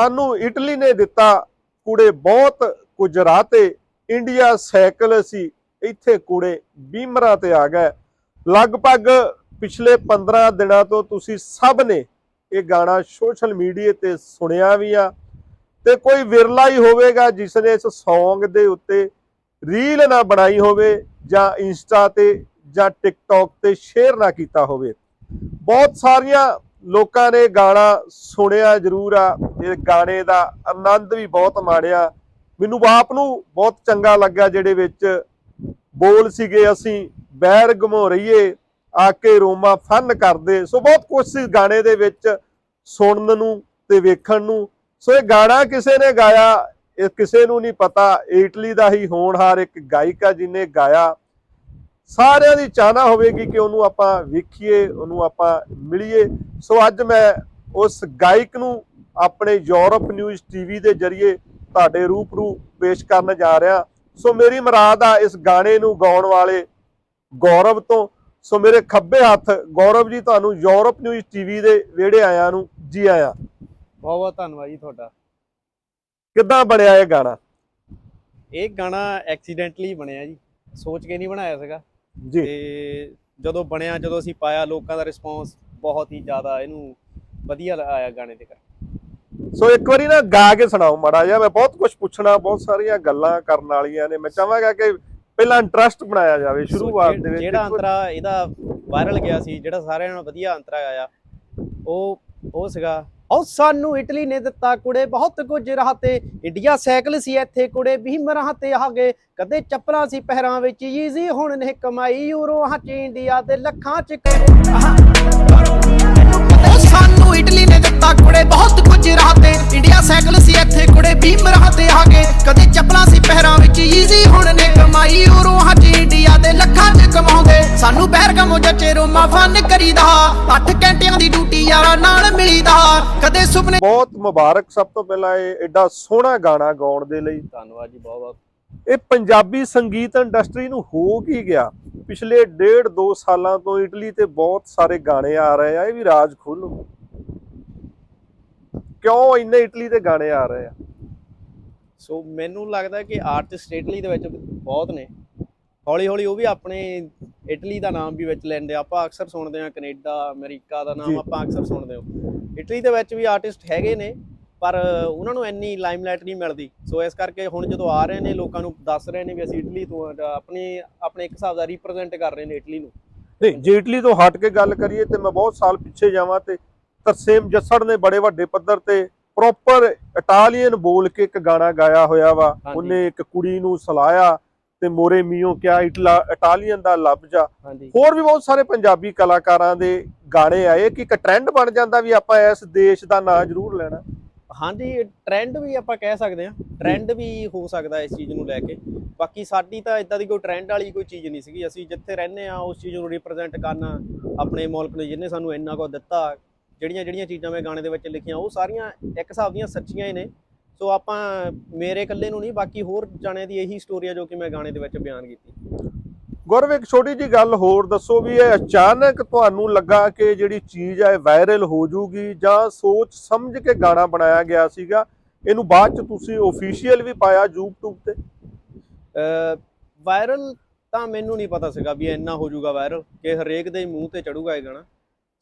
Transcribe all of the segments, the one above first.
ਸਾਨੂੰ ਇਟਲੀ ਨੇ ਦਿੱਤਾ ਕੂੜੇ ਬਹੁਤ ਕੁਝ ਰਾਹ ਇੰਡੀਆ ਸਾਈਕਲ ਸੀ, ਇੱਥੇ ਕੂੜੇ ਬੀਮਰਾਂ ਤੇ ਆ ਗਏ। ਲਗਭਗ ਪਿਛਲੇ 15 ਦਿਨਾਂ ਤੋਂ ਤੁਸੀਂ ਸਭ ਨੇ ਇਹ ਗਾਣਾ ਸੋਸ਼ਲ ਮੀਡੀਆ ਤੇ ਸੁਣਿਆ ਵੀ ਆ ਤੇ ਕੋਈ ਵਿਰਲਾ ਹੀ ਹੋਵੇਗਾ ਜਿਸ ਨੇ ਇਸ ਸੌਂਗ ਦੇ ਉੱਤੇ ਰੀਲ ਨਾ ਬਣਾਈ ਹੋਵੇ ਜਾਂ ਇੰਸਟਾ ਤੇ ਜਾਂ ਟਿਕਟੌਕ ਤੇ ਸ਼ੇਅਰ ਨਾ ਕੀਤਾ ਹੋਵੇ। ਬਹੁਤ ਸਾਰੀਆਂ ਲੋਕਾਂ ਨੇ ਗਾਣਾ ਸੁਣਿਆ ਜ਼ਰੂਰ ਆ, ਇਹ ਗਾਣੇ ਦਾ ਆਨੰਦ ਵੀ ਬਹੁਤ ਮਾਣਿਆ। ਮੈਨੂੰ ਆਪ ਨੂੰ ਬਹੁਤ ਚੰਗਾ ਲੱਗਾ ਜਿਹੜੇ ਵਿੱਚ ਬੋਲ ਸੀਗੇ, ਅਸੀਂ ਬੈਰ ਗਮੋ ਰਹੀਏ, ਆ ਕੇ ਰੋਮਾ ਫਨ ਕਰਦੇ। ਸੋ ਬਹੁਤ ਕੁਝ ਸੀ ਗਾਣੇ ਦੇ ਵਿੱਚ ਸੁਣਨ ਨੂੰ ਤੇ ਵੇਖਣ ਨੂੰ। ਸੋ ਇਹ ਗਾਣਾ ਕਿਸੇ ਨੇ ਗਾਇਆ, ਇਹ ਕਿਸੇ ਨੂੰ ਨਹੀਂ ਪਤਾ। ਇਟਲੀ ਦਾ ਹੀ ਹੋਣਹਾਰ ਇੱਕ ਗਾਇਕਾ ਜਿਹਨੇ ਗਾਇਆ। ਸਾਰਿਆਂ ਦੀ ਚਾਹਨਾ ਹੋਵੇਗੀ ਕਿ ਉਹਨੂੰ ਆਪਾਂ ਵੇਖੀਏ ਉਹਨੂੰ ਆਪਾਂ ਮਿਲੀਏ। ਸੋ ਅੱਜ ਮੈਂ ਉਸ ਗਾਇਕ ਨੂੰ ਆਪਣੇ ਯੂਰਪ ਨਿਊਜ਼ ਟੀਵੀ ਦੇ ਜ਼ਰੀਏ ਤੁਹਾਡੇ ਰੂਪਰੂ ਪੇਸ਼ ਕਰਨ ਜਾ ਰਿਹਾ। ਸੋ ਮੇਰੀ ਮੁਰਾਦ ਆ ਇਸ ਗਾਣੇ ਨੂੰ ਗਾਉਣ ਵਾਲੇ ਗੌਰਵ ਤੋਂ। ਸੋ ਮੇਰੇ ਖੱਬੇ ਹੱਥ ਗੌਰਵ ਜੀ ਤੁਹਾਨੂੰ ਯੂਰਪ ਨਿਊਜ਼ ਟੀਵੀ ਦੇ ਵਿਹੜੇ ਆਇਆਂ ਨੂੰ ਜੀ ਆਇਆਂ। ਬਹੁਤ ਬਹੁਤ ਧੰਨਵਾਦ ਜੀ ਤੁਹਾਡਾ। ਕਿੱਦਾਂ ਬਣਿਆ ਇਹ ਗਾਣਾ? ਇਹ ਗਾਣਾ ਐਕਸੀਡੈਂਟਲੀ ਬਣਿਆ ਜੀ। ਸੋਚ ਕੇ ਨਹੀਂ ਬਣਾਇਆ ਸੀਗਾ। ਜੀ। ਤੇ ਜਦੋਂ ਬਣਿਆ ਜਦੋਂ ਅਸੀਂ ਪਾਇਆ ਲੋਕਾਂ ਦਾ ਰਿਸਪੌਂਸ ਬਹੁਤ ਹੀ ਜ਼ਿਆਦਾ ਇਹਨੂੰ ਵਧੀਆ ਆਇਆ ਗਾਣੇ ਦੇ ਕਰ ਸੋ ਇੱਕ ਵਾਰੀ ਨਾ ਗਾ ਕੇ ਸੁਣਾਓ ਮਾੜਾ ਜਿਹਾ ਮੈਂ ਬਹੁਤ ਕੁਝ ਪੁੱਛਣਾ ਬਹੁਤ ਸਾਰੀਆਂ ਗੱਲਾਂ ਕਰਨ ਵਾਲੀਆਂ ਨੇ। ਮੈਂ ਚਾਹਾਂਗਾ ਕਿ ਪਹਿਲਾਂ ਇੰਟਰਸਟ ਬਣਾਇਆ ਜਾਵੇ ਸ਼ੁਰੂਆਤ ਦੇ ਵਿੱਚ ਜਿਹੜਾ ਅੰਤਰਾ ਇਹਦਾ ਵਾਇਰਲ ਗਿਆ ਸੀ ਜਿਹੜਾ ਸਾਰਿਆਂ ਨਾਲੋਂ ਵਧੀਆ ਅੰਤਰਾ ਆਇਆ ਉਹ ਉਹ ਸੀਗਾ ਉਹ ਸਾਨੂੰ ਇਟਲੀ ਨੇ ਦਿੱਤਾ ਕੁੜੇ, ਬਹੁਤ ਕੁਝ ਰਾਹ ਤੇ। ਇੰਡੀਆ ਸਾਈਕਲ ਸੀ ਇੱਥੇ ਕੁੜੇ, ਭੀਮ ਰਾਹ ਤੇ ਆ ਗਏ। ਕਦੇ ਚੱਪਲਾਂ ਸੀ ਪਹਿਰਾਂ ਵਿੱਚ ਈਜ਼ੀ ਹੁਣ ਨੇ ਕਮਾਈ। ਯੂਰੋ ਹਾਂ ਚ ਇੰਡੀਆ ਦੇ ਲੱਖਾਂ ਚ ਉਹ ਸਾਨੂੰ ਇਟਲੀ ਨੇ ਦਿੱਤਾ ਕੁੜੇ, ਬਹੁਤ ਕੁਝ ਰਾਹ ਤੇ। ਇੰਡੀਆ ਸਾਈਕਲ ਸੀ ਇੱਥੇ ਕੁੜੇ, ਭੀਮ ਰਾਹ ਤੇ ਆ ਕਦੇ ਚੱਪਲਾਂ ਸੀ ਪਹਿਰਾਂ ਵਿੱਚ ਈਜ਼ੀ ਹੁਣ ਨੇ ਕਮਾਈ। ਯੂਰੋ ਹੱਜ ਇੰਡੀਆ ਦੇ ਲੱਖਾਂ ਚ ਕਮਾਉਂਦੇ। ਸਾਨੂੰ ਬਹਿਰਗਮੋ ਜੱਚੇ ਰੋਮਾ ਫਨ ਕਰੀਦਾ। 8 ਘੰਟਿਆਂ ਦੀ ਡਿਊਟੀ ਯਾਰਾਂ ਨਾਲ ਮਿਲੀਦਾ। ਕਦੇ ਸੁਪਨੇ ਬਹੁਤ ਮੁਬਾਰਕ ਸਭ ਤੋਂ ਪਹਿਲਾਂ ਇਹ ਐਡਾ ਸੋਹਣਾ ਗਾਣਾ ਗਾਉਣ ਦੇ ਲਈ। ਧੰਨਵਾਦ ਜੀ ਬਹੁਤ ਬਹੁਤ। ਇਹ ਪੰਜਾਬੀ ਸੰਗੀਤ ਇੰਡਸਟਰੀ ਨੂੰ ਹੋ ਕੀ ਗਿਆ? ਪਿਛਲੇ ਡੇਢ ਦੋ ਸਾਲਾਂ ਤੋਂ ਇਟਲੀ ਤੇ ਬਹੁਤ ਸਾਰੇ ਗਾਣੇ ਆ ਰਹੇ ਆ ਇਹ ਵੀ ਰਾਜ ਖੋਲੋ ਕਿਉਂ ਇੰਨੇ ਇਟਲੀ ਤੇ ਗਾਣੇ ਆ ਰਹੇ ਆ? ਸੋ ਮੈਨੂੰ ਲੱਗਦਾ ਕਿ ਆਰਟਿਸਟ ਇਟਲੀ ਦੇ ਵਿੱਚ ਬਹੁਤ ਨੇ। ਹੌਲੀ ਹੌਲੀ ਉਹ ਵੀ ਆਪਣੇ ਇਟਲੀ ਦਾ ਨਾਮ ਵੀ ਵਿੱਚ ਲੈਂਦੇ ਆ। ਆਪਾਂ ਅਕਸਰ ਸੁਣਦੇ ਆ ਕੈਨੇਡਾ ਅਮਰੀਕਾ ਦਾ। ਨਾਮ ਆਪਾਂ ਅਕਸਰ ਸੁਣਦੇ ਹਾਂ ਇਟਲੀ ਦੇ ਵਿੱਚ ਵੀ ਆਰਟਿਸਟ ਹੈਗੇ ਨੇ ਪਰ ਉਹਨਾਂ ਨੂੰ ਇੰਨੀ ਲਾਈਮਲਾਈਟ ਨਹੀਂ ਮਿਲਦੀ ਸੋ ਇਸ ਕਰਕੇ ਹੁਣ ਜਦੋਂ ਆ ਰਹੇ ਨੇ ਲੋਕਾਂ ਨੂੰ ਦੱਸ ਰਹੇ ਨੇ ਵੀ ਅਸੀਂ ਇਟਲੀ ਤੋਂ ਆਪਣੀ ਆਪਣੇ ਇੱਕ ਹਿਸਾਬ ਦਾ ਰਿਪਰੈਜ਼ੈਂਟ ਕਰ ਰਹੇ ਨੇ ਇਟਲੀ ਨੂੰ ਨਹੀਂ ਜੇ ਇਟਲੀ ਤੋਂ ਹਟ ਕੇ ਗੱਲ ਕਰੀਏ ਤੇ ਮੈਂ ਬਹੁਤ ਸਾਲ ਪਿੱਛੇ ਜਾਵਾਂ ਤੇ ਤਰਸੇਮ ਜੱਸੜ ਨੇ ਬੜੇ ਵੱਡੇ ਪੱਧਰ ਤੇ ਪ੍ਰੋਪਰ ਇਟਾਲੀਅਨ ਬੋਲ ਕੇ ਇੱਕ ਗਾਣਾ ਗਾਇਆ ਹੋਇਆ ਵਾ। ਉਹਨੇ ਇੱਕ ਕੁੜੀ ਨੂੰ ਸਲਾਇਆ ਤੇ ਮੋਰੇ ਮੀਓ ਕਿਆ ਇਟਲਾ ਇਟਾਲੀਅਨ ਦਾ ਲੱਭ ਜਾ। ਹਾਂਜੀ। ਹੋਰ ਵੀ ਬਹੁਤ ਸਾਰੇ ਪੰਜਾਬੀ ਕਲਾਕਾਰਾਂ ਦੇ ਗਾਣੇ ਆਏ ਕਿ ਇੱਕ ਟ੍ਰੈਂਡ ਬਣ ਜਾਂਦਾ ਵੀ ਆਪਾਂ ਇਸ ਦੇਸ਼ ਦਾ ਨਾਂ ਜ਼ਰੂਰ ਲੈਣਾ। ਹਾਂਜੀ ਟ੍ਰੈਂਡ ਵੀ ਆਪਾਂ ਕਹਿ ਸਕਦੇ ਹਾਂ। ਟ੍ਰੈਂਡ ਵੀ ਹੋ ਸਕਦਾ ਇਸ ਚੀਜ਼ ਨੂੰ ਲੈ ਕੇ। ਬਾਕੀ ਸਾਡੀ ਤਾਂ ਇਦਾਂ ਦੀ ਕੋਈ ਟ੍ਰੈਂਡ ਵਾਲੀ ਕੋਈ ਚੀਜ਼ ਨਹੀਂ ਸੀਗੀ। ਅਸੀਂ ਜਿੱਥੇ ਰਹਿੰਦੇ ਆ ਉਸ ਚੀਜ਼ ਨੂੰ ਰਿਪਰੈਜ਼ੈਂਟ ਕਰਨਾ ਆਪਣੇ ਮੁਲਕ ਨੂੰ ਜਿਹਨੇ ਸਾਨੂੰ ਇੰਨਾ ਕੁ ਦਿੱਤਾ ਜਿਹੜੀਆਂ ਜਿਹੜੀਆਂ ਚੀਜ਼ਾਂ ਮੈਂ ਗਾਣੇ ਦੇ ਵਿੱਚ ਲਿਖੀਆਂ ਉਹ ਸਾਰੀਆਂ ਇੱਕ ਹਿਸਾਬ ਦੀਆਂ ਸੱਚੀਆਂ ਹੀ ਨੇ। ਸੋ ਆਪਾਂ ਮੇਰੇ ਇਕੱਲੇ ਨੂੰ ਨਹੀਂ ਬਾਕੀ ਹੋਰ ਜਾਣਿਆਂ ਦੀ ਇਹੀ ਸਟੋਰੀ ਆ ਜੋ ਕਿ ਮੈਂ ਗਾਣੇ ਦੇ ਵਿੱਚ ਬਿਆਨ ਕੀਤੀ। ਗੁਰਵ ਇੱਕ ਛੋਟੀ ਜੀ ਗੱਲ ਹੋਰ ਦੱਸੋ ਵੀ ਇਹ ਅਚਾਨਕ ਤੁਹਾਨੂੰ ਲੱਗਾ ਕਿ ਜਿਹੜੀ ਚੀਜ਼ ਹੈ ਵਾਇਰਲ ਹੋ ਜੂਗੀ ਜਾਂ ਸੋਚ ਸਮਝ ਕੇ ਗਾਣਾ ਬਣਾਇਆ ਗਿਆ ਸੀਗਾ? ਇਹਨੂੰ ਬਾਅਦ ਚ ਤੁਸੀਂ ਅਫੀਸ਼ੀਅਲ ਵੀ ਪਾਇਆ YouTube ਤੇ? ਵਾਇਰਲ ਤਾਂ ਮੈਨੂੰ ਨਹੀਂ ਪਤਾ ਸੀਗਾ ਵੀ ਇੰਨਾ ਹੋ ਜਾਊਗਾ ਵਾਇਰਲ ਕਿ ਹਰੇਕ ਦੇ ਮੂੰਹ ਤੇ ਚੜੂਗਾ ਇਹ ਗਾਣਾ।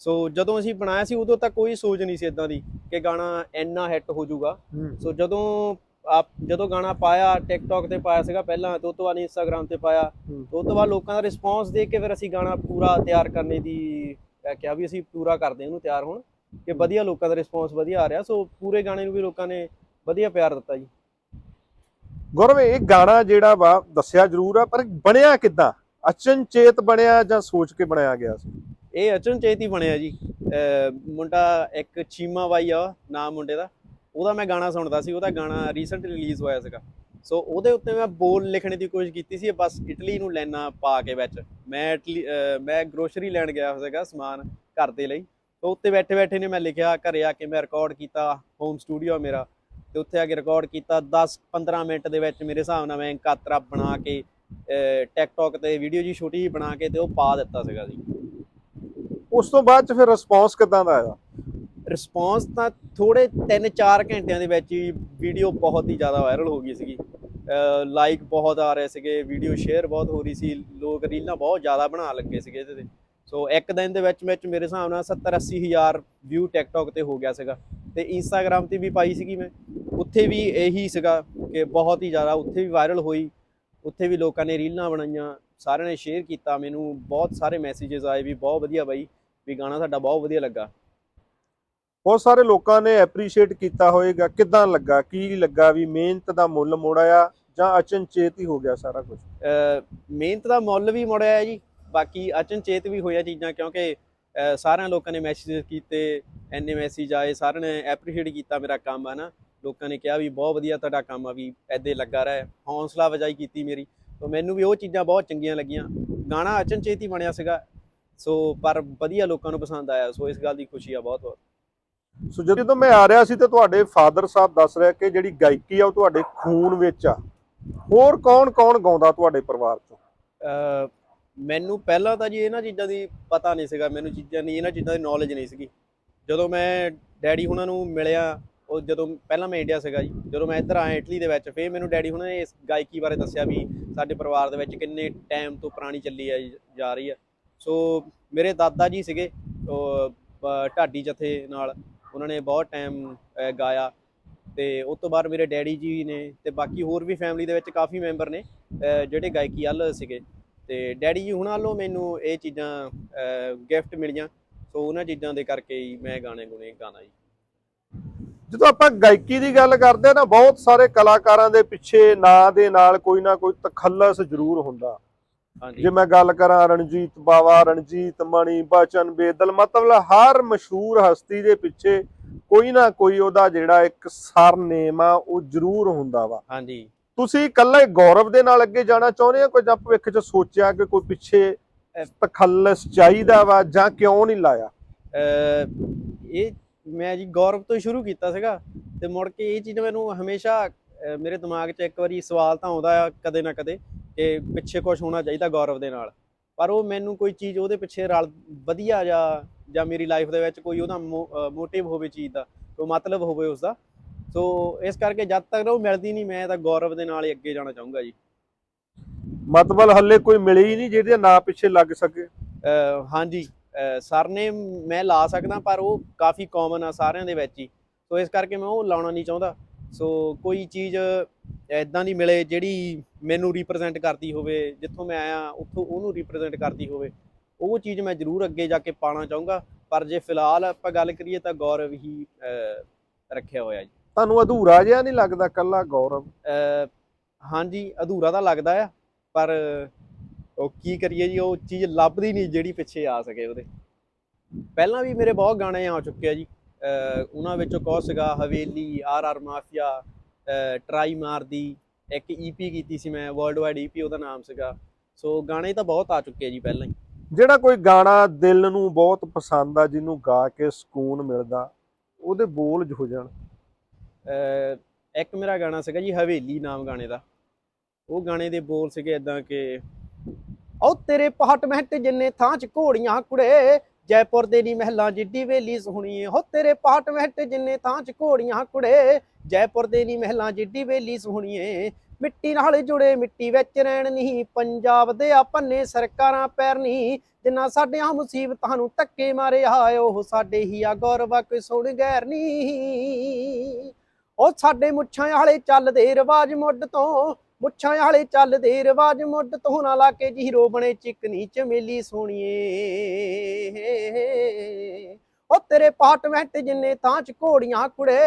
ਸੋ ਜਦੋਂ ਅਸੀਂ ਬਣਾਇਆ ਸੀ ਉਦੋਂ ਤੱਕ ਕੋਈ ਸੋਚ ਨਹੀਂ ਸੀ ਇਦਾਂ ਦੀ ਕਿ ਗਾਣਾ ਇੰਨਾ ਹਿੱਟ ਹੋ ਜਾਊਗਾ। ਸੋ ਜਦੋਂ ਆਪ ਜਦੋਂ ਗਾਣਾ ਪਾਇਆ ਟਿਕਟੌਕ ਤੇ ਪਾਇਆ ਸੀਗਾ ਪਹਿਲਾਂ ਤੇ ਤੋਂ ਬਾਅਦ ਇੰਸਟਾਗ੍ਰam ਤੇ ਪਾਇਆ। ਤੇ ਤੋਂ ਬਾਅਦ ਲੋਕਾਂ ਦਾ ਰਿਸਪੌਂਸ ਦੇਖ ਕੇ ਫਿਰ ਅਸੀਂ ਗਾਣਾ ਪੂਰਾ ਤਿਆਰ ਕਰਨੇ ਦੀ ਕਿਹਾ ਵੀ ਅਸੀਂ ਪੂਰਾ ਕਰਦੇ ਹਾਂ ਇਹਨੂੰ ਤਿਆਰ ਹੁਣ ਕਿ ਵਧੀਆ ਲੋਕਾਂ ਦਾ ਰਿਸਪੌਂਸ ਵਧੀਆ ਆ ਰਿਹਾ। ਸੋ ਪੂਰੇ ਗਾਣੇ ਨੂੰ ਵੀ ਲੋਕਾਂ ਨੇ ਵਧੀਆ ਪਿਆਰ ਦਿੱਤਾ ਜੀ। ਗੁਰਵ ਇਹ ਗਾਣਾ ਜਿਹੜਾ ਵਾ ਦੱਸਿਆ ਜ਼ਰੂਰ ਆ ਪਰ ਬਣਿਆ ਕਿੱਦਾਂ? ਅਚਨਚੇਤ ਬਣਿਆ ਜਾਂ ਸੋਚ ਕੇ ਬਣਾਇਆ ਗਿਆ ਸੀ? ਇਹ ਅਚਨਚੇਤ ਹੀ ਬਣਿਆ ਜੀ। ਮੁੰਡਾ ਇੱਕ ਚੀਮਾ ਬਾਈ ਆ, ਨਾਮ ਮੁੰਡੇ ਦਾ। ਉਹਦਾ ਮੈਂ ਗਾਣਾ ਸੁਣਦਾ ਸੀ, ਉਹਦਾ ਗਾਣਾ ਰੀਸੈਂਟ ਰਿਲੀਜ਼ ਹੋਇਆ ਸੀਗਾ। ਸੋ ਉਹਦੇ ਉੱਤੇ ਮੈਂ ਬੋਲ ਲਿਖਣ ਦੀ ਕੋਸ਼ਿਸ਼ ਕੀਤੀ ਸੀ ਬਸ ਇਟਲੀ ਨੂੰ ਲੈਣਾ ਪਾ ਕੇ ਵਿੱਚ। ਮੈਂ ਇਟਲੀ ਮੈਂ ਗਰੋਸਰੀ ਲੈਣ ਗਿਆ ਸੀਗਾ ਸਮਾਨ ਘਰ ਦੇ ਲਈ। ਤੇ ਉੱਤੇ ਬੈਠੇ ਬੈਠੇ ਨੇ ਮੈਂ ਲਿਖਿਆ, ਘਰੇ ਆ ਕੇ ਮੈਂ ਰਿਕਾਰਡ ਕੀਤਾ ਹੋਮ ਸਟੂਡੀਓ ਮੇਰਾ। ਤੇ ਉੱਥੇ ਆ ਕੇ ਰਿਕਾਰਡ ਕੀਤਾ 10 15 ਮਿੰਟ ਦੇ ਵਿੱਚ ਮੇਰੇ ਹਿਸਾਬ ਨਾਲ ਮੈਂ ਕਾਤਰਾ ਬਣਾ ਕੇ ਟਿਕਟੌਕ ਤੇ ਵੀਡੀਓ ਜੀ ਛੋਟੀ ਜਿਹੀ ਬਣਾ ਕੇ ਤੇ ਉਹ ਪਾ ਦਿੱਤਾ ਸੀਗਾ ਜੀ। ਉਸ ਤੋਂ ਬਾਅਦ ਚ ਫਿਰ ਰਿਸਪੌਂਸ ਕਿੱਦਾਂ ਦਾ ਆਇਆ? ਰਿਸਪੌਂਸ ਤਾਂ ਥੋੜੇ 3-4 ਘੰਟਿਆਂ ਦੇ ਵਿੱਚ ਹੀ ਵੀਡੀਓ ਬਹੁਤ ਹੀ ਜ਼ਿਆਦਾ ਵਾਇਰਲ ਹੋ ਗਈ ਸੀਗੀ। ਲਾਈਕ ਬਹੁਤ ਆ ਰਹੇ ਸੀਗੇ ਵੀਡੀਓ ਸ਼ੇਅਰ ਬਹੁਤ ਹੋ ਰਹੀ ਸੀ, ਲੋਕ ਰੀਲਾਂ ਬਹੁਤ ਜ਼ਿਆਦਾ ਬਣਾ ਲੱਗੇ ਸੀਗੇ ਇਹਦੇ ਤੇ। ਸੋ ਇੱਕ ਦਿਨ ਦੇ ਵਿੱਚ ਵਿੱਚ ਮੇਰੇ ਹਿਸਾਬ ਨਾਲ 70-80 ਹਜ਼ਾਰ ਵਿਊ ਟਿਕਟੌਕ ਤੇ ਹੋ ਗਿਆ ਸੀਗਾ। ਤੇ ਇੰਸਟਾਗ੍ਰam ਤੇ ਵੀ ਪਾਈ ਸੀਗੀ ਮੈਂ। ਉੱਥੇ ਵੀ ਇਹੀ ਸੀਗਾ ਕਿ ਬਹੁਤ ਹੀ ਜ਼ਿਆਦਾ ਉੱਥੇ ਵੀ ਵਾਇਰਲ ਹੋਈ। ਉੱਥੇ ਵੀ ਲੋਕਾਂ ਨੇ ਰੀਲਾਂ ਬਣਾਈਆਂ, ਸਾਰਿਆਂ ਨੇ ਸ਼ੇਅਰ ਕੀਤਾ। ਮੈਨੂੰ ਬਹੁਤ ਸਾਰੇ ਮੈਸੇजेस ਆਏ ਵੀ ਬਹੁਤ ਵਧੀਆ ਬਾਈ। ਵੀ ਗਾਣਾ ਸਾਡਾ ਬਹੁਤ ਵਧੀਆ ਲੱਗਾ। ਬਹੁਤ ਸਾਰੇ ਲੋਕਾਂ ਨੇ ਐਪਰੀਸ਼ੀਏਟ ਕੀਤਾ ਹੋਵੇਗਾ ਕਿਦਾਂ ਲੱਗਾ ਕੀ ਲੱਗਾ ਵੀ ਮਿਹਨਤ ਦਾ ਮੁੱਲ ਮੋੜਿਆ ਜਾਂ ਅਚਨਚੇਤ ਹੀ ਹੋ ਗਿਆ ਸਾਰਾ ਕੁਝ ਮਿਹਨਤ ਦਾ ਮੁੱਲ ਵੀ ਮੁੜਿਆ ਹੈ ਜੀ ਬਾਕੀ ਅਚਨਚੇਤ ਵੀ ਹੋਇਆ ਚੀਜ਼ਾਂ ਕਿਉਂਕਿ ਸਾਰਿਆਂ ਲੋਕਾਂ ਨੇ ਮੈਸੇਜ ਕੀਤੇ ਐਨੇ ਮੈਸੇਜ ਆਏ ਸਾਰਿਆਂ ਨੇ ਐਪਰੀਸ਼ੀਏਟ ਕੀਤਾ ਮੇਰਾ ਕੰਮ ਹੈ ਨਾ ਲੋਕਾਂ ਨੇ ਕਿਹਾ ਵੀ ਬਹੁਤ ਵਧੀਆ ਤੁਹਾਡਾ ਕੰਮ ਆ ਵੀ ਐਦੇ ਲੱਗਾ ਰਿਹਾ ਹੌਸਲਾ ਵਜਾਈ ਕੀਤੀ ਮੇਰੀ। ਤਾਂ ਮੈਨੂੰ ਵੀ ਉਹ ਚੀਜ਼ਾਂ ਬਹੁਤ ਚੰਗੀਆਂ ਲੱਗੀਆਂ। ਗਾਣਾ ਅਚਨਚੇਤ ਹੀ ਬਣਿਆ ਸੀਗਾ ਸੋ ਪਰ ਵਧੀਆ ਲੋਕਾਂ ਨੂੰ ਪਸੰਦ ਆਇਆ। ਸੋ ਇਸ ਗੱਲ ਦੀ ਖੁਸ਼ੀ ਆ ਬਹੁਤ ਬਹੁਤ ਸੋ ਜਦੋਂ ਮੈਂ ਆ ਰਿਹਾ ਸੀ ਤੇ ਤੁਹਾਡੇ ਫਾਦਰ ਸਾਹਿਬ ਦੱਸ ਰਿਹਾ ਕਿ ਜਿਹੜੀ ਗਾਇਕੀ ਆ ਉਹ ਤੁਹਾਡੇ ਖੂਨ ਵਿੱਚ ਆ। ਹੋਰ ਕੌਣ ਕੌਣ ਗਾਉਂਦਾ ਤੁਹਾਡੇ ਪਰਿਵਾਰ ਚੋਂ? ਮੈਨੂੰ ਪਹਿਲਾਂ ਤਾਂ ਜੀ ਇਹਨਾਂ ਚੀਜ਼ਾਂ ਦੀ ਪਤਾ ਨਹੀਂ ਸੀਗਾ। ਮੈਨੂੰ ਚੀਜ਼ਾਂ ਦੀ ਇਹਨਾਂ ਚੀਜ਼ਾਂ ਦੀ ਨੌਲੇਜ ਨਹੀਂ ਸੀਗੀ। ਜਦੋਂ ਮੈਂ ਡੈਡੀ ਹੁਣਾਂ ਨੂੰ ਮਿਲਿਆ ਉਹ ਜਦੋਂ ਪਹਿਲਾਂ ਮੈਂ ਇੰਡੀਆ ਸੀਗਾ ਜੀ ਜਦੋਂ ਮੈਂ ਇੱਧਰ ਆਇਆ ਇਟਲੀ ਦੇ ਵਿੱਚ ਫਿਰ ਮੈਨੂੰ ਡੈਡੀ ਹੁਣਾਂ ਨੇ ਇਸ ਗਾਇਕੀ ਬਾਰੇ ਦੱਸਿਆ ਵੀ ਸਾਡੇ ਪਰਿਵਾਰ ਦੇ ਵਿੱਚ ਕਿੰਨੇ ਟਾਈਮ ਤੋਂ ਪੁਰਾਣੀ ਚੱਲੀ ਹੈ ਜਾ ਰਹੀ ਹੈ ਸੋ ਮੇਰੇ ਦਾਦਾ ਜੀ ਸੀਗੇ ਢਾਡੀ ਜਥੇ ਨਾਲ, ਉਹਨਾਂ ਨੇ ਬਹੁਤ ਟਾਈਮ ਗਾਇਆ ਤੇ ਉਸ ਤੋਂ ਬਾਅਦ ਮੇਰੇ ਡੈਡੀ ਜੀ ਨੇ ਤੇ ਬਾਕੀ ਹੋਰ ਵੀ ਫੈਮਿਲੀ ਦੇ ਵਿੱਚ ਕਾਫੀ ਮੈਂਬਰ ਨੇ ਜਿਹੜੇ ਗਾਇਕੀ ਵੱਲ ਸੀਗੇ। ਤੇ ਡੈਡੀ ਜੀ ਹੁਣਾਂ ਵੱਲੋਂ ਮੈਨੂੰ ਇਹ ਚੀਜ਼ਾਂ ਗਿਫਟ ਮਿਲੀਆਂ। ਸੋ ਉਹਨਾਂ ਚੀਜ਼ਾਂ ਦੇ ਕਰਕੇ ਹੀ ਮੈਂ ਗਾਣੇ ਗੁਣੇ ਗਾਣਾ ਜੀ। ਜਦੋਂ ਆਪਾਂ ਗਾਇਕੀ ਦੀ ਗੱਲ ਕਰਦੇ ਆ ਨਾ, ਬਹੁਤ ਸਾਰੇ ਕਲਾਕਾਰਾਂ ਦੇ ਪਿੱਛੇ ਨਾਂ ਦੇ ਨਾਲ ਕੋਈ ਨਾ ਕੋਈ ਤਖੱਲਸ ਜ਼ਰੂਰ ਹੁੰਦਾ। ਜੇ ਮੈਂ ਗੱਲ ਕਰਾਂ ਰਣਜੀਤ ਬਾਵਾ ਰਣਜੀਤ ਮਣੀ ਬਚਨ ਬੇਦਲ ਮਤਲਬ ਹਰ ਮਸ਼ਹੂਰ ਹਸਤੀ ਦੇ ਪਿੱਛੇ ਕੋਈ ਨਾ ਕੋਈ ਉਹਦਾ ਜਿਹੜਾ ਇੱਕ ਸਰਨੇਮ ਆ ਉਹ ਜ਼ਰੂਰ ਹੁੰਦਾ ਵਾ। ਹਾਂਜੀ। ਤੁਸੀਂ ਇਕੱਲੇ ਗੌਰਵ ਦੇ ਨਾਲ ਅੱਗੇ ਜਾਣਾ ਚਾਹੁੰਦੇ ਆ ਕੋਈ ਜਾਂ ਭਵਿੱਖ 'ਚ ਸੋਚਿਆ ਕਿ ਕੋਈ ਪਿੱਛੇ ਤਖੱਲਸ ਚਾਹੀਦਾ ਵਾ ਜਾਂ ਕਿਉਂ ਨਹੀਂ ਲਾਇਆ? ਇਹ ਮੈਂ ਜੀ ਗੌਰਵ ਤੋਂ ਹੀ ਸ਼ੁਰੂ ਕੀਤਾ ਸੀਗਾ ਤੇ ਮੁੜ ਕੇ ਇਹ ਚੀਜ਼ ਮੈਨੂੰ ਹਮੇਸ਼ਾ ਮੇਰੇ ਦਿਮਾਗ 'ਚ ਇੱਕ ਵਾਰੀ ਸਵਾਲ ਤਾਂ ਆਉਂਦਾ ਆ ਕਦੇ ਨਾ ਕਦੇ ਕਿ ਪਿੱਛੇ ਕੁਝ ਹੋਣਾ ਚਾਹੀਦਾ ਗੌਰਵ ਦੇ ਨਾਲ। ਪਰ ਉਹ ਮੈਨੂੰ ਕੋਈ ਚੀਜ਼ ਉਹਦੇ ਪਿੱਛੇ ਰਲ ਵਧੀਆ ਜਾਂ ਜਾਂ ਮੇਰੀ ਲਾਈਫ ਦੇ ਵਿੱਚ ਕੋਈ ਉਹਦਾ ਮੋਟਿਵ ਹੋਵੇ ਚੀਜ਼ ਦਾ ਕੋਈ ਮਤਲਬ ਹੋਵੇ ਉਸ ਦਾ ਸੋ ਇਸ ਕਰਕੇ ਜਦ ਤੱਕ ਉਹ ਮਿਲਦੀ ਨਹੀਂ ਮੈਂ ਤਾਂ ਗੌਰਵ ਦੇ ਨਾਲ ਹੀ ਅੱਗੇ ਜਾਣਾ ਚਾਹੂੰਗਾ ਜੀ। ਮਤਲਬ ਹੱਲੇ ਕੋਈ ਮਿਲੇ ਹੀ ਨਹੀਂ ਜਿਹਦੇ ਨਾਂ ਪਿੱਛੇ ਲੱਗ ਸਕੇ। ਹਾਂਜੀ ਸਰ ਨੇ ਮੈਂ ਲਾ ਸਕਦਾ ਪਰ ਉਹ ਕਾਫੀ ਕਾਮਨ ਆ ਸਾਰਿਆਂ ਦੇ ਵਿੱਚ ਹੀ। ਸੋ ਇਸ ਕਰਕੇ ਮੈਂ ਉਹ ਲਾਉਣਾ ਨਹੀਂ ਚਾਹੁੰਦਾ। ਸੋ ਕੋਈ ਚੀਜ਼ ਐਦਾਂ ਦੀ ਮਿਲੇ ਜਿਹੜੀ ਮੈਨੂੰ ਰਿਪਰੈਜ਼ੈਂਟ ਕਰਦੀ ਹੋਵੇ ਜਿੱਥੋਂ ਮੈਂ ਆਇਆ ਉੱਥੋਂ ਉਹਨੂੰ ਰਿਪਰੈਜ਼ੈਂਟ ਕਰਦੀ ਹੋਵੇ ਉਹ ਚੀਜ਼ ਮੈਂ ਜ਼ਰੂਰ ਅੱਗੇ ਜਾ ਕੇ ਪਾਣਾ ਚਾਹੂੰਗਾ। ਪਰ ਜੇ ਫਿਲਹਾਲ ਆਪਾਂ ਗੱਲ ਕਰੀਏ ਤਾਂ ਗੌਰਵ ਹੀ ਰੱਖਿਆ ਹੋਇਆ ਜੀ। ਤੁਹਾਨੂੰ ਅਧੂਰਾ ਜਿਹਾ ਨਹੀਂ ਲੱਗਦਾ ਕੱਲਾ ਗੌਰਵ? ਹਾਂਜੀ ਅਧੂਰਾ ਤਾਂ ਲੱਗਦਾ ਆ ਪਰ ਉਹ ਕੀ ਕਰੀਏ ਜੀ ਉਹ ਚੀਜ਼ ਲੱਭਦੀ ਨਹੀਂ ਜਿਹੜੀ ਪਿੱਛੇ ਆ ਸਕੇ ਉਹਦੇ। ਪਹਿਲਾਂ ਵੀ ਮੇਰੇ ਬਹੁਤ ਗਾਣੇ ਆ ਚੁੱਕੇ ਆ ਜੀ। ਉਹਨਾਂ ਵਿੱਚੋਂ ਕੋ ਸੀਗਾ ਹਵੇਲੀ ਆਰ ਆਰ ਮਾਫੀਆ ਟਰਾਈ ਮਾਰਦੀ ਇੱਕ ਈਪੀ ਕੀਤੀ ਸੀ ਮੈਂ ਵਰਲਡ ਵਾਈਡ ਈਪੀ ਉਹਦਾ ਨਾਮ ਸੀਗਾ। ਸੋ ਗਾਣੇ ਤਾਂ ਬਹੁਤ ਆ ਚੁੱਕੇ ਆ ਜੀ ਪਹਿਲਾਂ ਹੀ। ਜਿਹੜਾ ਕੋਈ ਗਾਣਾ ਦਿਲ ਨੂੰ ਬਹੁਤ ਪਸੰਦ ਆ ਜਿਹਨੂੰ ਗਾ ਕੇ ਸਕੂਨ ਮਿਲਦਾ ਉਹਦੇ ਬੋਲ ਜੋ ਜਾਣ ਇੱਕ ਮੇਰਾ ਗਾਣਾ ਸੀਗਾ ਜੀ ਹਵੇਲੀ ਨਾਮ ਗਾਣੇ ਦਾ। ਉਹ ਗਾਣੇ ਦੇ ਬੋਲ ਸੀਗੇ ਇਦਾਂ ਕਿ ਉਹ ਤੇਰੇ ਪਾਰਟਮੈਂਟ ਜਿੰਨੇ ਥਾਂ ਚ ਘੋੜੀਆਂ ਕੁੜੇ ਜੈਪੁਰ ਦੇ ਨੀ ਮਹਿਲਾਂ ਜਿੱਡੀ ਵੇਲੀ ਸੋਹਣੀਏ ਹੋ ਤੇਰੇ ਪਾਰਟਮੈਂਟ ਜਿੰਨੇ ਥਾਂ ਚ ਘੋੜੀਆਂ ਕੁੜੇ ਜੈਪੁਰ ਦੇ ਨੀ ਮਹਿਲਾਂ ਜਿੱਡੀ ਵੇਲੀ ਸੋਹਣੀਏ ਮਿੱਟੀ ਨਾਲ ਜੁੜੇ, ਮਿੱਟੀ ਵਿੱਚ ਰਹਿਣ ਨਹੀਂ ਪੰਜਾਬ ਦੇ ਆ ਪੰਨੇ ਸਰਕਾਰਾਂ ਪੈਰ ਨਹੀਂ ਜਿੰਨਾ ਸਾਡਿਆਂ ਮੁਸੀਬਤਾਂ ਨੂੰ ਧੱਕੇ ਮਾਰੇ ਆਏ ਉਹ ਸਾਡੇ ਹੀ ਆ। ਗੌਰਵਾ ਕੋਈ ਸੁਣ ਗੈਰ ਨਹੀਂ ਉਹ ਸਾਡੇ ਮੁੱਛਾਂ ਵਾਲੇ ਚੱਲਦੇ ਰਿਵਾਜ ਮੁੱਢ ਤੋਂ। ਮੁੱਛਾਂ ਵਾਲੇ ਚੱਲਦੇ ਰਿਵਾਜ ਮੁੱਢ ਤੋਂ। ਨਾ ਲਾ ਕੇ ਜੀਰੋ ਬਣੇ ਚਿਕਨੀ ਚਮੇਲੀ ਸੋਣੀਏ ਉਹ ਤੇਰੇ ਪਾਰਟਮੈਂਟ ਜਿੰਨੇ ਤਾਂ ਚ ਘੋੜੀਆਂ ਕੁੜੇ।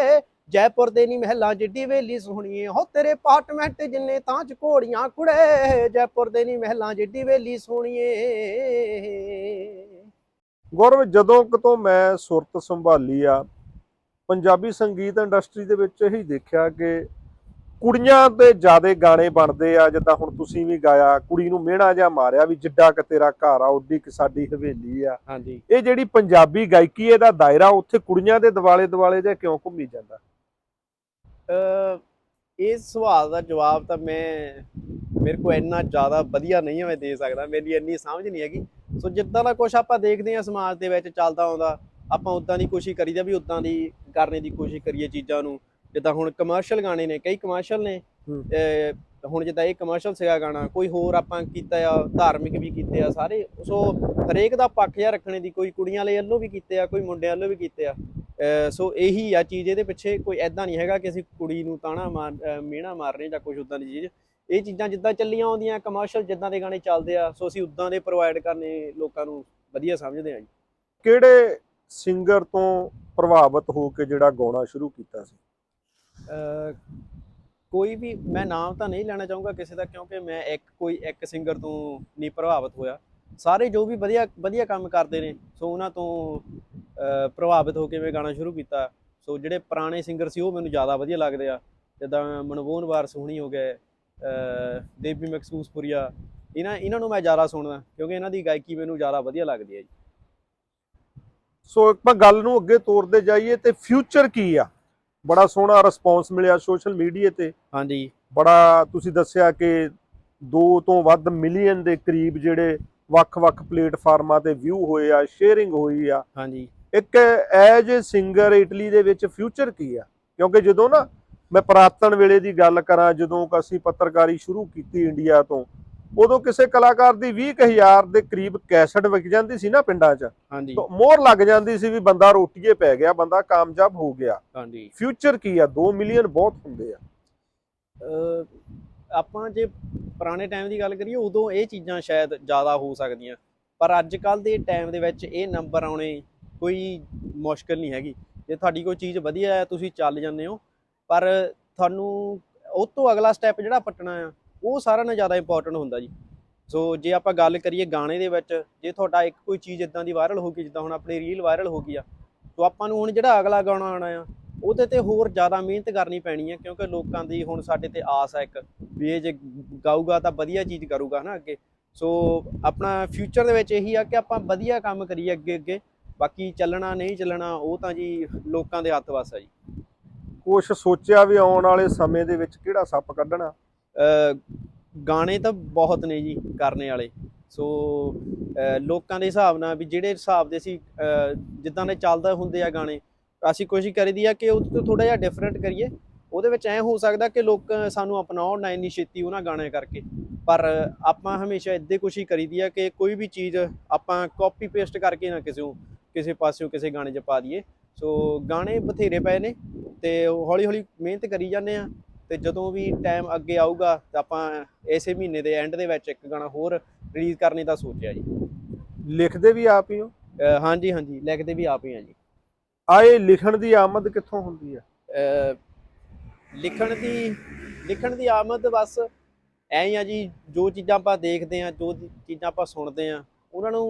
ਜੈਪੁਰ ਦੇ ਨੀ ਮਹਿਲਾਂ ਜਿੱਡੀ ਵੇਲੀ ਸੋਹਣੀਏ ਹੋ ਤੇਰੇ ਅਪਾਰਟਮੈਂਟ ਜਿੰਨੇ ਤਾਂ ਚ ਘੋੜੀਆਂ ਕੁੜੇ, ਜੈਪੁਰ ਦੇ ਨੀ ਮਹਿਲਾਂ ਜਿੱਡੀ ਵੇਲੀ ਸੋਹਣੀਏ ਗੌਰਵ, ਜਦੋਂ ਕਿਤੋਂ ਮੈਂ ਸੁਰਤ ਸੰਭਾਲੀ ਆ, ਪੰਜਾਬੀ ਸੰਗੀਤ ਇੰਡਸਟਰੀ ਦੇ ਵਿੱਚ ਇਹੀ ਦੇਖਿਆ ਕਿ ਕੁੜੀਆਂ ਤੇ ਜਿਆਦੇ ਗਾਣੇ ਬਣਦੇ ਆ ਜਿੱਦਾਂ ਹੁਣ ਤੁਸੀਂ ਵੀ ਗਾਇਆ ਕੁੜੀ ਨੂੰ ਮਿਹਣਾ ਜਿਹਾ ਮਾਰਿਆ ਵੀ ਜਿੱਡਾ ਕ ਤੇਰਾ ਘਰ ਆ ਓਡੀ ਕ ਸਾਡੀ ਹਵੇਲੀ ਆ। ਹਾਂਜੀ। ਇਹ ਜਿਹੜੀ ਪੰਜਾਬੀ ਗਾਇਕੀ ਇਹਦਾ ਦਾਇਰਾ ਉੱਥੇ ਕੁੜੀਆਂ ਦੇ ਦਿਵਾਲੇ ਦਿਵਾਲੇ ਜਿਹਾ ਕਿਉਂ ਘੁੰਮੀ ਜਾਂਦਾ? ਇਸ ਸਵਾਲ ਦਾ ਜਵਾਬ ਤਾਂ ਮੈਂ ਮੇਰੇ ਕੋਲ ਇੰਨਾ ਜ਼ਿਆਦਾ ਵਧੀਆ ਨਹੀਂ ਮੈਂ ਦੇ ਸਕਦਾ ਮੇਰੀ ਇੰਨੀ ਸਮਝ ਨਹੀਂ ਹੈਗੀ। ਸੋ ਜਿੱਦਾਂ ਦਾ ਕੁਝ ਆਪਾਂ ਦੇਖਦੇ ਹਾਂ ਸਮਾਜ ਦੇ ਵਿੱਚ ਚੱਲਦਾ ਆਉਂਦਾ ਆਪਾਂ ਉਦਾਂ ਦੀ ਕੋਸ਼ਿਸ਼ ਕਰੀਦਾ ਵੀ ਉਦਾਂ ਦੀ ਕਰਨੇ ਦੀ ਕੋਸ਼ਿਸ਼ ਕਰੀਏ ਚੀਜ਼ਾਂ ਨੂੰ। ਜਿੱਦਾਂ ਹੁਣ ਕਮਰਸ਼ੀਅਲ ਗਾਣੇ ਨੇ ਕਈ ਕਮਰਸ਼ੀਅਲ ਨੇ ਹੁਣ ਜਿੱਦਾਂ ਇਹ ਕਮਰਸ਼ੀਅਲ ਸੀਗਾ ਗਾਣਾ ਕੋਈ ਹੋਰ ਆਪਾਂ ਕੀਤਾ ਆ ਧਾਰਮਿਕ ਵੀ ਕੀਤੇ ਆ ਸਾਰੇ ਸੋ ਹਰੇਕ ਦਾ ਪੱਖ ਜਿਹਾ ਰੱਖਣੇ ਦੀ ਕੋਈ ਕੁੜੀਆਂ ਲਈ ਵੱਲੋਂ ਵੀ ਕੀਤੇ ਆ ਕੋਈ ਮੁੰਡਿਆਂ ਵੱਲੋਂ ਵੀ ਕੀਤੇ ਆ। ਸੋ ਇਹੀ ਆ ਚੀਜ਼ ਇਹਦੇ ਪਿੱਛੇ ਕੋਈ ਐਦਾਂ ਨਹੀਂ ਹੈਗਾ ਕਿ ਅਸੀਂ ਕੁੜੀ ਨੂੰ ਤਾਣਾ ਮਾਰ ਮਿਹਣਾ ਮਾਰ ਰਹੇ ਜਾਂ ਕੁਝ ਉਦਾਂ ਦੀ ਚੀਜ਼। ਇਹ ਚੀਜ਼ਾਂ ਜਿੱਦਾਂ ਚੱਲੀਆਂ ਆਉਂਦੀਆਂ ਕਮਰਸ਼ੀਅਲ ਜਿੱਦਾਂ ਦੇ ਗਾਣੇ ਚੱਲਦੇ ਆ ਸੋ ਅਸੀਂ ਉਦਾਂ ਦੇ ਪ੍ਰੋਵਾਈਡ ਕਰਨੇ ਲੋਕਾਂ ਨੂੰ ਵਧੀਆ ਸਮਝਦੇ ਆ ਜੀ। ਕਿਹੜੇ ਸਿੰਗਰ ਤੋਂ ਪ੍ਰਭਾਵਿਤ ਹੋ ਕੇ ਜਿਹੜਾ ਗਾਉਣਾ ਸ਼ੁਰੂ ਕੀਤਾ ਸੀ? ਕੋਈ ਵੀ ਮੈਂ ਨਾਮ ਤਾਂ ਨਹੀਂ ਲੈਣਾ ਚਾਹੂੰਗਾ ਕਿਸੇ ਦਾ ਕਿਉਂਕਿ ਮੈਂ ਇੱਕ ਕੋਈ ਇੱਕ ਸਿੰਗਰ ਤੋਂ ਨਹੀਂ ਪ੍ਰਭਾਵਿਤ ਹੋਇਆ। ਸਾਰੇ ਜੋ ਵੀ ਵਧੀਆ ਵਧੀਆ ਕੰਮ ਕਰਦੇ ਨੇ, ਸੋ ਉਹਨਾਂ ਤੋਂ ਪ੍ਰਭਾਵਿਤ ਹੋ ਕੇ ਮੈਂ ਗਾਣਾ ਸ਼ੁਰੂ ਕੀਤਾ। ਸੋ ਜਿਹੜੇ ਪੁਰਾਣੇ ਸਿੰਗਰ ਸੀ ਉਹ ਮੈਨੂੰ ਜ਼ਿਆਦਾ ਵਧੀਆ ਲੱਗਦੇ ਆ। ਜਿੱਦਾਂ ਮਨਮੋਹਨ ਵਾਰ, ਸੋਹਣੀ ਹੋ ਗਏ, ਅਹ, ਦੇਵੀ ਮਕਸੂਸਪੁਰੀਆ, ਇਹਨਾਂ ਇਹਨਾਂ ਨੂੰ ਮੈਂ ਜ਼ਿਆਦਾ ਸੁਣਦਾ, ਕਿਉਂਕਿ ਇਹਨਾਂ ਦੀ ਗਾਇਕੀ ਮੈਨੂੰ ਜ਼ਿਆਦਾ ਵਧੀਆ ਲੱਗਦੀ ਹੈ ਜੀ। ਸੋ ਆਪਾਂ ਗੱਲ ਨੂੰ ਅੱਗੇ ਤੋਰਦੇ ਜਾਈਏ ਤੇ ਫਿਊਚਰ ਕੀ ਆ? ਬੜਾ ਸੋਹਣਾ ਰਿਸਪੌਂਸ ਮਿਲਿਆ ਸੋਸ਼ਲ ਮੀਡੀਆ ਤੇ। ਹਾਂਜੀ। ਬੜਾ ਤੁਸੀਂ ਦੱਸਿਆ ਕਿ 2 ਤੋਂ ਵੱਧ ਮਿਲੀਅਨ ਦੇ ਕਰੀਬ ਜਿਹੜੇ ਵੱਖ-ਵੱਖ ਪਲੇਟਫਾਰਮਾਂ ਤੇ ਵਿਊ ਹੋਏ ਆ ਸ਼ੇਅਰਿੰਗ ਹੋਈ ਆ। ਹਾਂਜੀ। ਇੱਕ ਐਜ ਏ ਸਿੰਗਰ ਇਟਲੀ ਦੇ ਵਿੱਚ ਫਿਊਚਰ ਕੀ ਆ? ਕਿਉਂਕਿ ਜਦੋਂ ਨਾ ਮੈਂ ਪ੍ਰਾਤਨ ਵੇਲੇ ਦੀ ਗੱਲ ਕਰਾਂ ਜਦੋਂ ਅਸੀਂ ਪੱਤਰਕਾਰੀ ਸ਼ੁਰੂ ਕੀਤੀ ਇੰਡੀਆ ਤੋਂ ਉਦੋਂ ਕਿਸੇ ਕਲਾਕਾਰ ਦੀ 20000 ਦੇ ਕਰੀਬ ਕੈਸਟ ਵਿਕ ਜਾਂਦੀ ਸੀ ਨਾ ਪਿੰਡਾਂ 'ਚ। ਹਾਂਜੀ। ਤਾਂ ਮੋਹਰ ਲੱਗ ਜਾਂਦੀ ਸੀ ਵੀ ਬੰਦਾ ਰੋਟੀਏ ਪੈ ਗਿਆ ਬੰਦਾ ਕਾਮਯਾਬ ਹੋ ਗਿਆ। ਹਾਂਜੀ। ਫਿਊਚਰ ਕੀ ਆ? 2 ਮਿਲੀਅਨ ਬਹੁਤ ਹੁੰਦੇ ਆ। ਆਪਾਂ ਜੇ ਪੁਰਾਣੇ ਟਾਈਮ ਦੀ ਗੱਲ ਕਰੀਏ ਉਦੋਂ ਇਹ ਚੀਜ਼ਾਂ ਸ਼ਾਇਦ ਜ਼ਿਆਦਾ ਹੋ ਸਕਦੀਆਂ। ਪਰ ਅੱਜ ਕੱਲ ਦੇ ਟਾਈਮ ਦੇ ਵਿੱਚ ਇਹ ਨੰਬਰ ਆਉਣੇ ਕੋਈ ਮੁਸ਼ਕਲ ਨਹੀਂ ਹੈਗੀ। ਜੇ ਤੁਹਾਡੀ ਕੋਈ ਚੀਜ਼ ਵਧੀਆ ਹੈ ਤੁਸੀਂ ਚੱਲ ਜਾਂਦੇ ਹੋ। ਪਰ ਤੁਹਾਨੂੰ ਉਹ ਤੋਂ ਅਗਲਾ ਸਟੈਪ ਜਿਹੜਾ ਪੱਟਣਾ ਆ ਉਹ ਸਾਰਿਆਂ ਨਾਲੋਂ ਜ਼ਿਆਦਾ ਇੰਪੋਰਟੈਂਟ ਹੁੰਦਾ ਜੀ। ਸੋ ਜੇ ਆਪਾਂ ਗੱਲ ਕਰੀਏ ਗਾਣੇ ਦੇ ਵਿੱਚ, ਜੇ ਤੁਹਾਡਾ ਇੱਕ ਕੋਈ ਚੀਜ਼ ਇਦਾਂ ਦੀ ਵਾਇਰਲ ਹੋ ਗਈ, ਜਿੱਦਾਂ ਹੁਣ ਆਪਣੀ ਰੀਲ ਵਾਇਰਲ ਹੋ ਗਈ ਆ ਸੋ ਆਪਾਂ ਨੂੰ ਹੁਣ ਜਿਹੜਾ ਅਗਲਾ ਗਾਣਾ ਆਉਣਾ ਆ, ਉਹਦੇ ਤੇ ਹੋਰ ਜ਼ਿਆਦਾ ਮਿਹਨਤ ਕਰਨੀ ਪੈਣੀ ਹੈ ਕਿਉਂਕਿ ਲੋਕਾਂ ਦੀ ਹੁਣ ਸਾਡੇ ਤੇ ਆਸ ਹੈ ਇੱਕ, ਵੀ ਇਹ ਜੇ ਗਾਊਗਾ ਤਾਂ ਵਧੀਆ ਚੀਜ਼ ਕਰੂਗਾ ਨਾ ਅੱਗੇ। ਸੋ ਆਪਣਾ ਫਿਊਚਰ ਦੇ ਵਿੱਚ ਇਹੀ ਆ ਕਿ ਆਪਾਂ ਵਧੀਆ ਕੰਮ ਕਰੀਏ ਅੱਗੇ ਅੱਗੇ, ਬਾਕੀ ਚੱਲਣਾ ਨਹੀਂ ਚੱਲਣਾ, ਉਹ ਤਾਂ ਜੀ ਲੋਕਾਂ ਦੇ ਹੱਥ ਵੱਸ ਆ ਜੀ। ਕੁਛ ਸੋਚਿਆ ਵੀ ਆਉਣ ਵਾਲੇ ਸਮੇਂ ਦੇ ਵਿੱਚ ਕਿਹੜਾ ਸੱਪ ਕੱਢਣਾ? ਗਾਣੇ ਤਾਂ ਬਹੁਤ ਨੇ ਜੀ ਕਰਨੇ ਵਾਲੇ। ਸੋ ਲੋਕਾਂ ਦੇ ਹਿਸਾਬ ਨਾਲ ਵੀ ਜਿਹੜੇ ਹਿਸਾਬ ਦੇ ਅਸੀਂ ਜਿੱਦਾਂ ਦੇ ਚੱਲਦਾ ਹੁੰਦੇ ਆ ਗਾਣੇ, ਅਸੀਂ ਕੋਸ਼ਿਸ਼ ਕਰੀਦੀ ਆ ਕਿ ਉਹ ਤੋਂ ਥੋੜਾ ਜਿਹਾ ਡਿਫਰੈਂਟ ਕਰੀਏ। ਉਹਦੇ ਵਿੱਚ ਐ ਹੋ ਸਕਦਾ ਕਿ ਲੋਕ ਸਾਨੂੰ ਅਪਣਾਉਣ ਨਾ ਇੰਨੀ ਛੇਤੀ ਉਹਨਾਂ ਗਾਣੇ ਕਰਕੇ। ਪਰ ਆਪਾਂ ਹਮੇਸ਼ਾ ਇੱਦੇ ਕੋਸ਼ਿਸ਼ ਕਰੀਦੀ ਆ ਕਿ ਕੋਈ ਵੀ ਚੀਜ਼ ਆਪਾਂ ਕਾਪੀ ਪੇਸਟ ਕਰਕੇ ਨਾ ਕਿਸੇ ਨੂੰ, ਕਿਸੇ ਪਾਸਿਓਂ ਕਿਸੇ ਗਾਣੇ 'ਚ ਪਾ ਦਈਏ। ਸੋ, ਗਾਣੇ ਬਥੇਰੇ ਪਏ ਨੇ ਤੇ ਹੌਲੀ ਹੌਲੀ ਮਿਹਨਤ ਕਰੀ ਜਾਂਦੇ ਆ। ਤੇ ਜਦੋਂ ਵੀ ਟਾਈਮ ਅੱਗੇ ਆਊਗਾ ਤਾਂ ਆਪਾਂ ਇਸੇ ਮਹੀਨੇ ਦੇ ਐਂਡ ਦੇ ਵਿੱਚ ਇੱਕ ਗਾਣਾ ਹੋਰ ਰਿਲੀਜ਼ ਕਰਨੇ ਦਾ ਸੋਚਿਆ ਜੀ। ਲਿਖਦੇ ਵੀ ਆਪ ਹੀ ਹੋ? ਅਹ ਹਾਂਜੀ ਹਾਂਜੀ ਲਿਖਦੇ ਵੀ ਆਪ ਹੀ ਆ ਜੀ। ਆਏ ਲਿਖਣ ਦੀ ਆਮਦ ਕਿੱਥੋਂ ਹੁੰਦੀ ਅਹ ਲਿਖਣ ਦੀ ਲਿਖਣ ਦੀ ਆਮਦ ਬਸ ਐਂ ਹੀ ਆ ਜੀ ਜੋ ਚੀਜ਼ਾਂ ਆਪਾਂ ਦੇਖਦੇ ਆ ਜੋ ਚੀਜ਼ਾਂ ਆਪਾਂ ਸੁਣਦੇ ਆ ਉਹਨਾਂ ਨੂੰ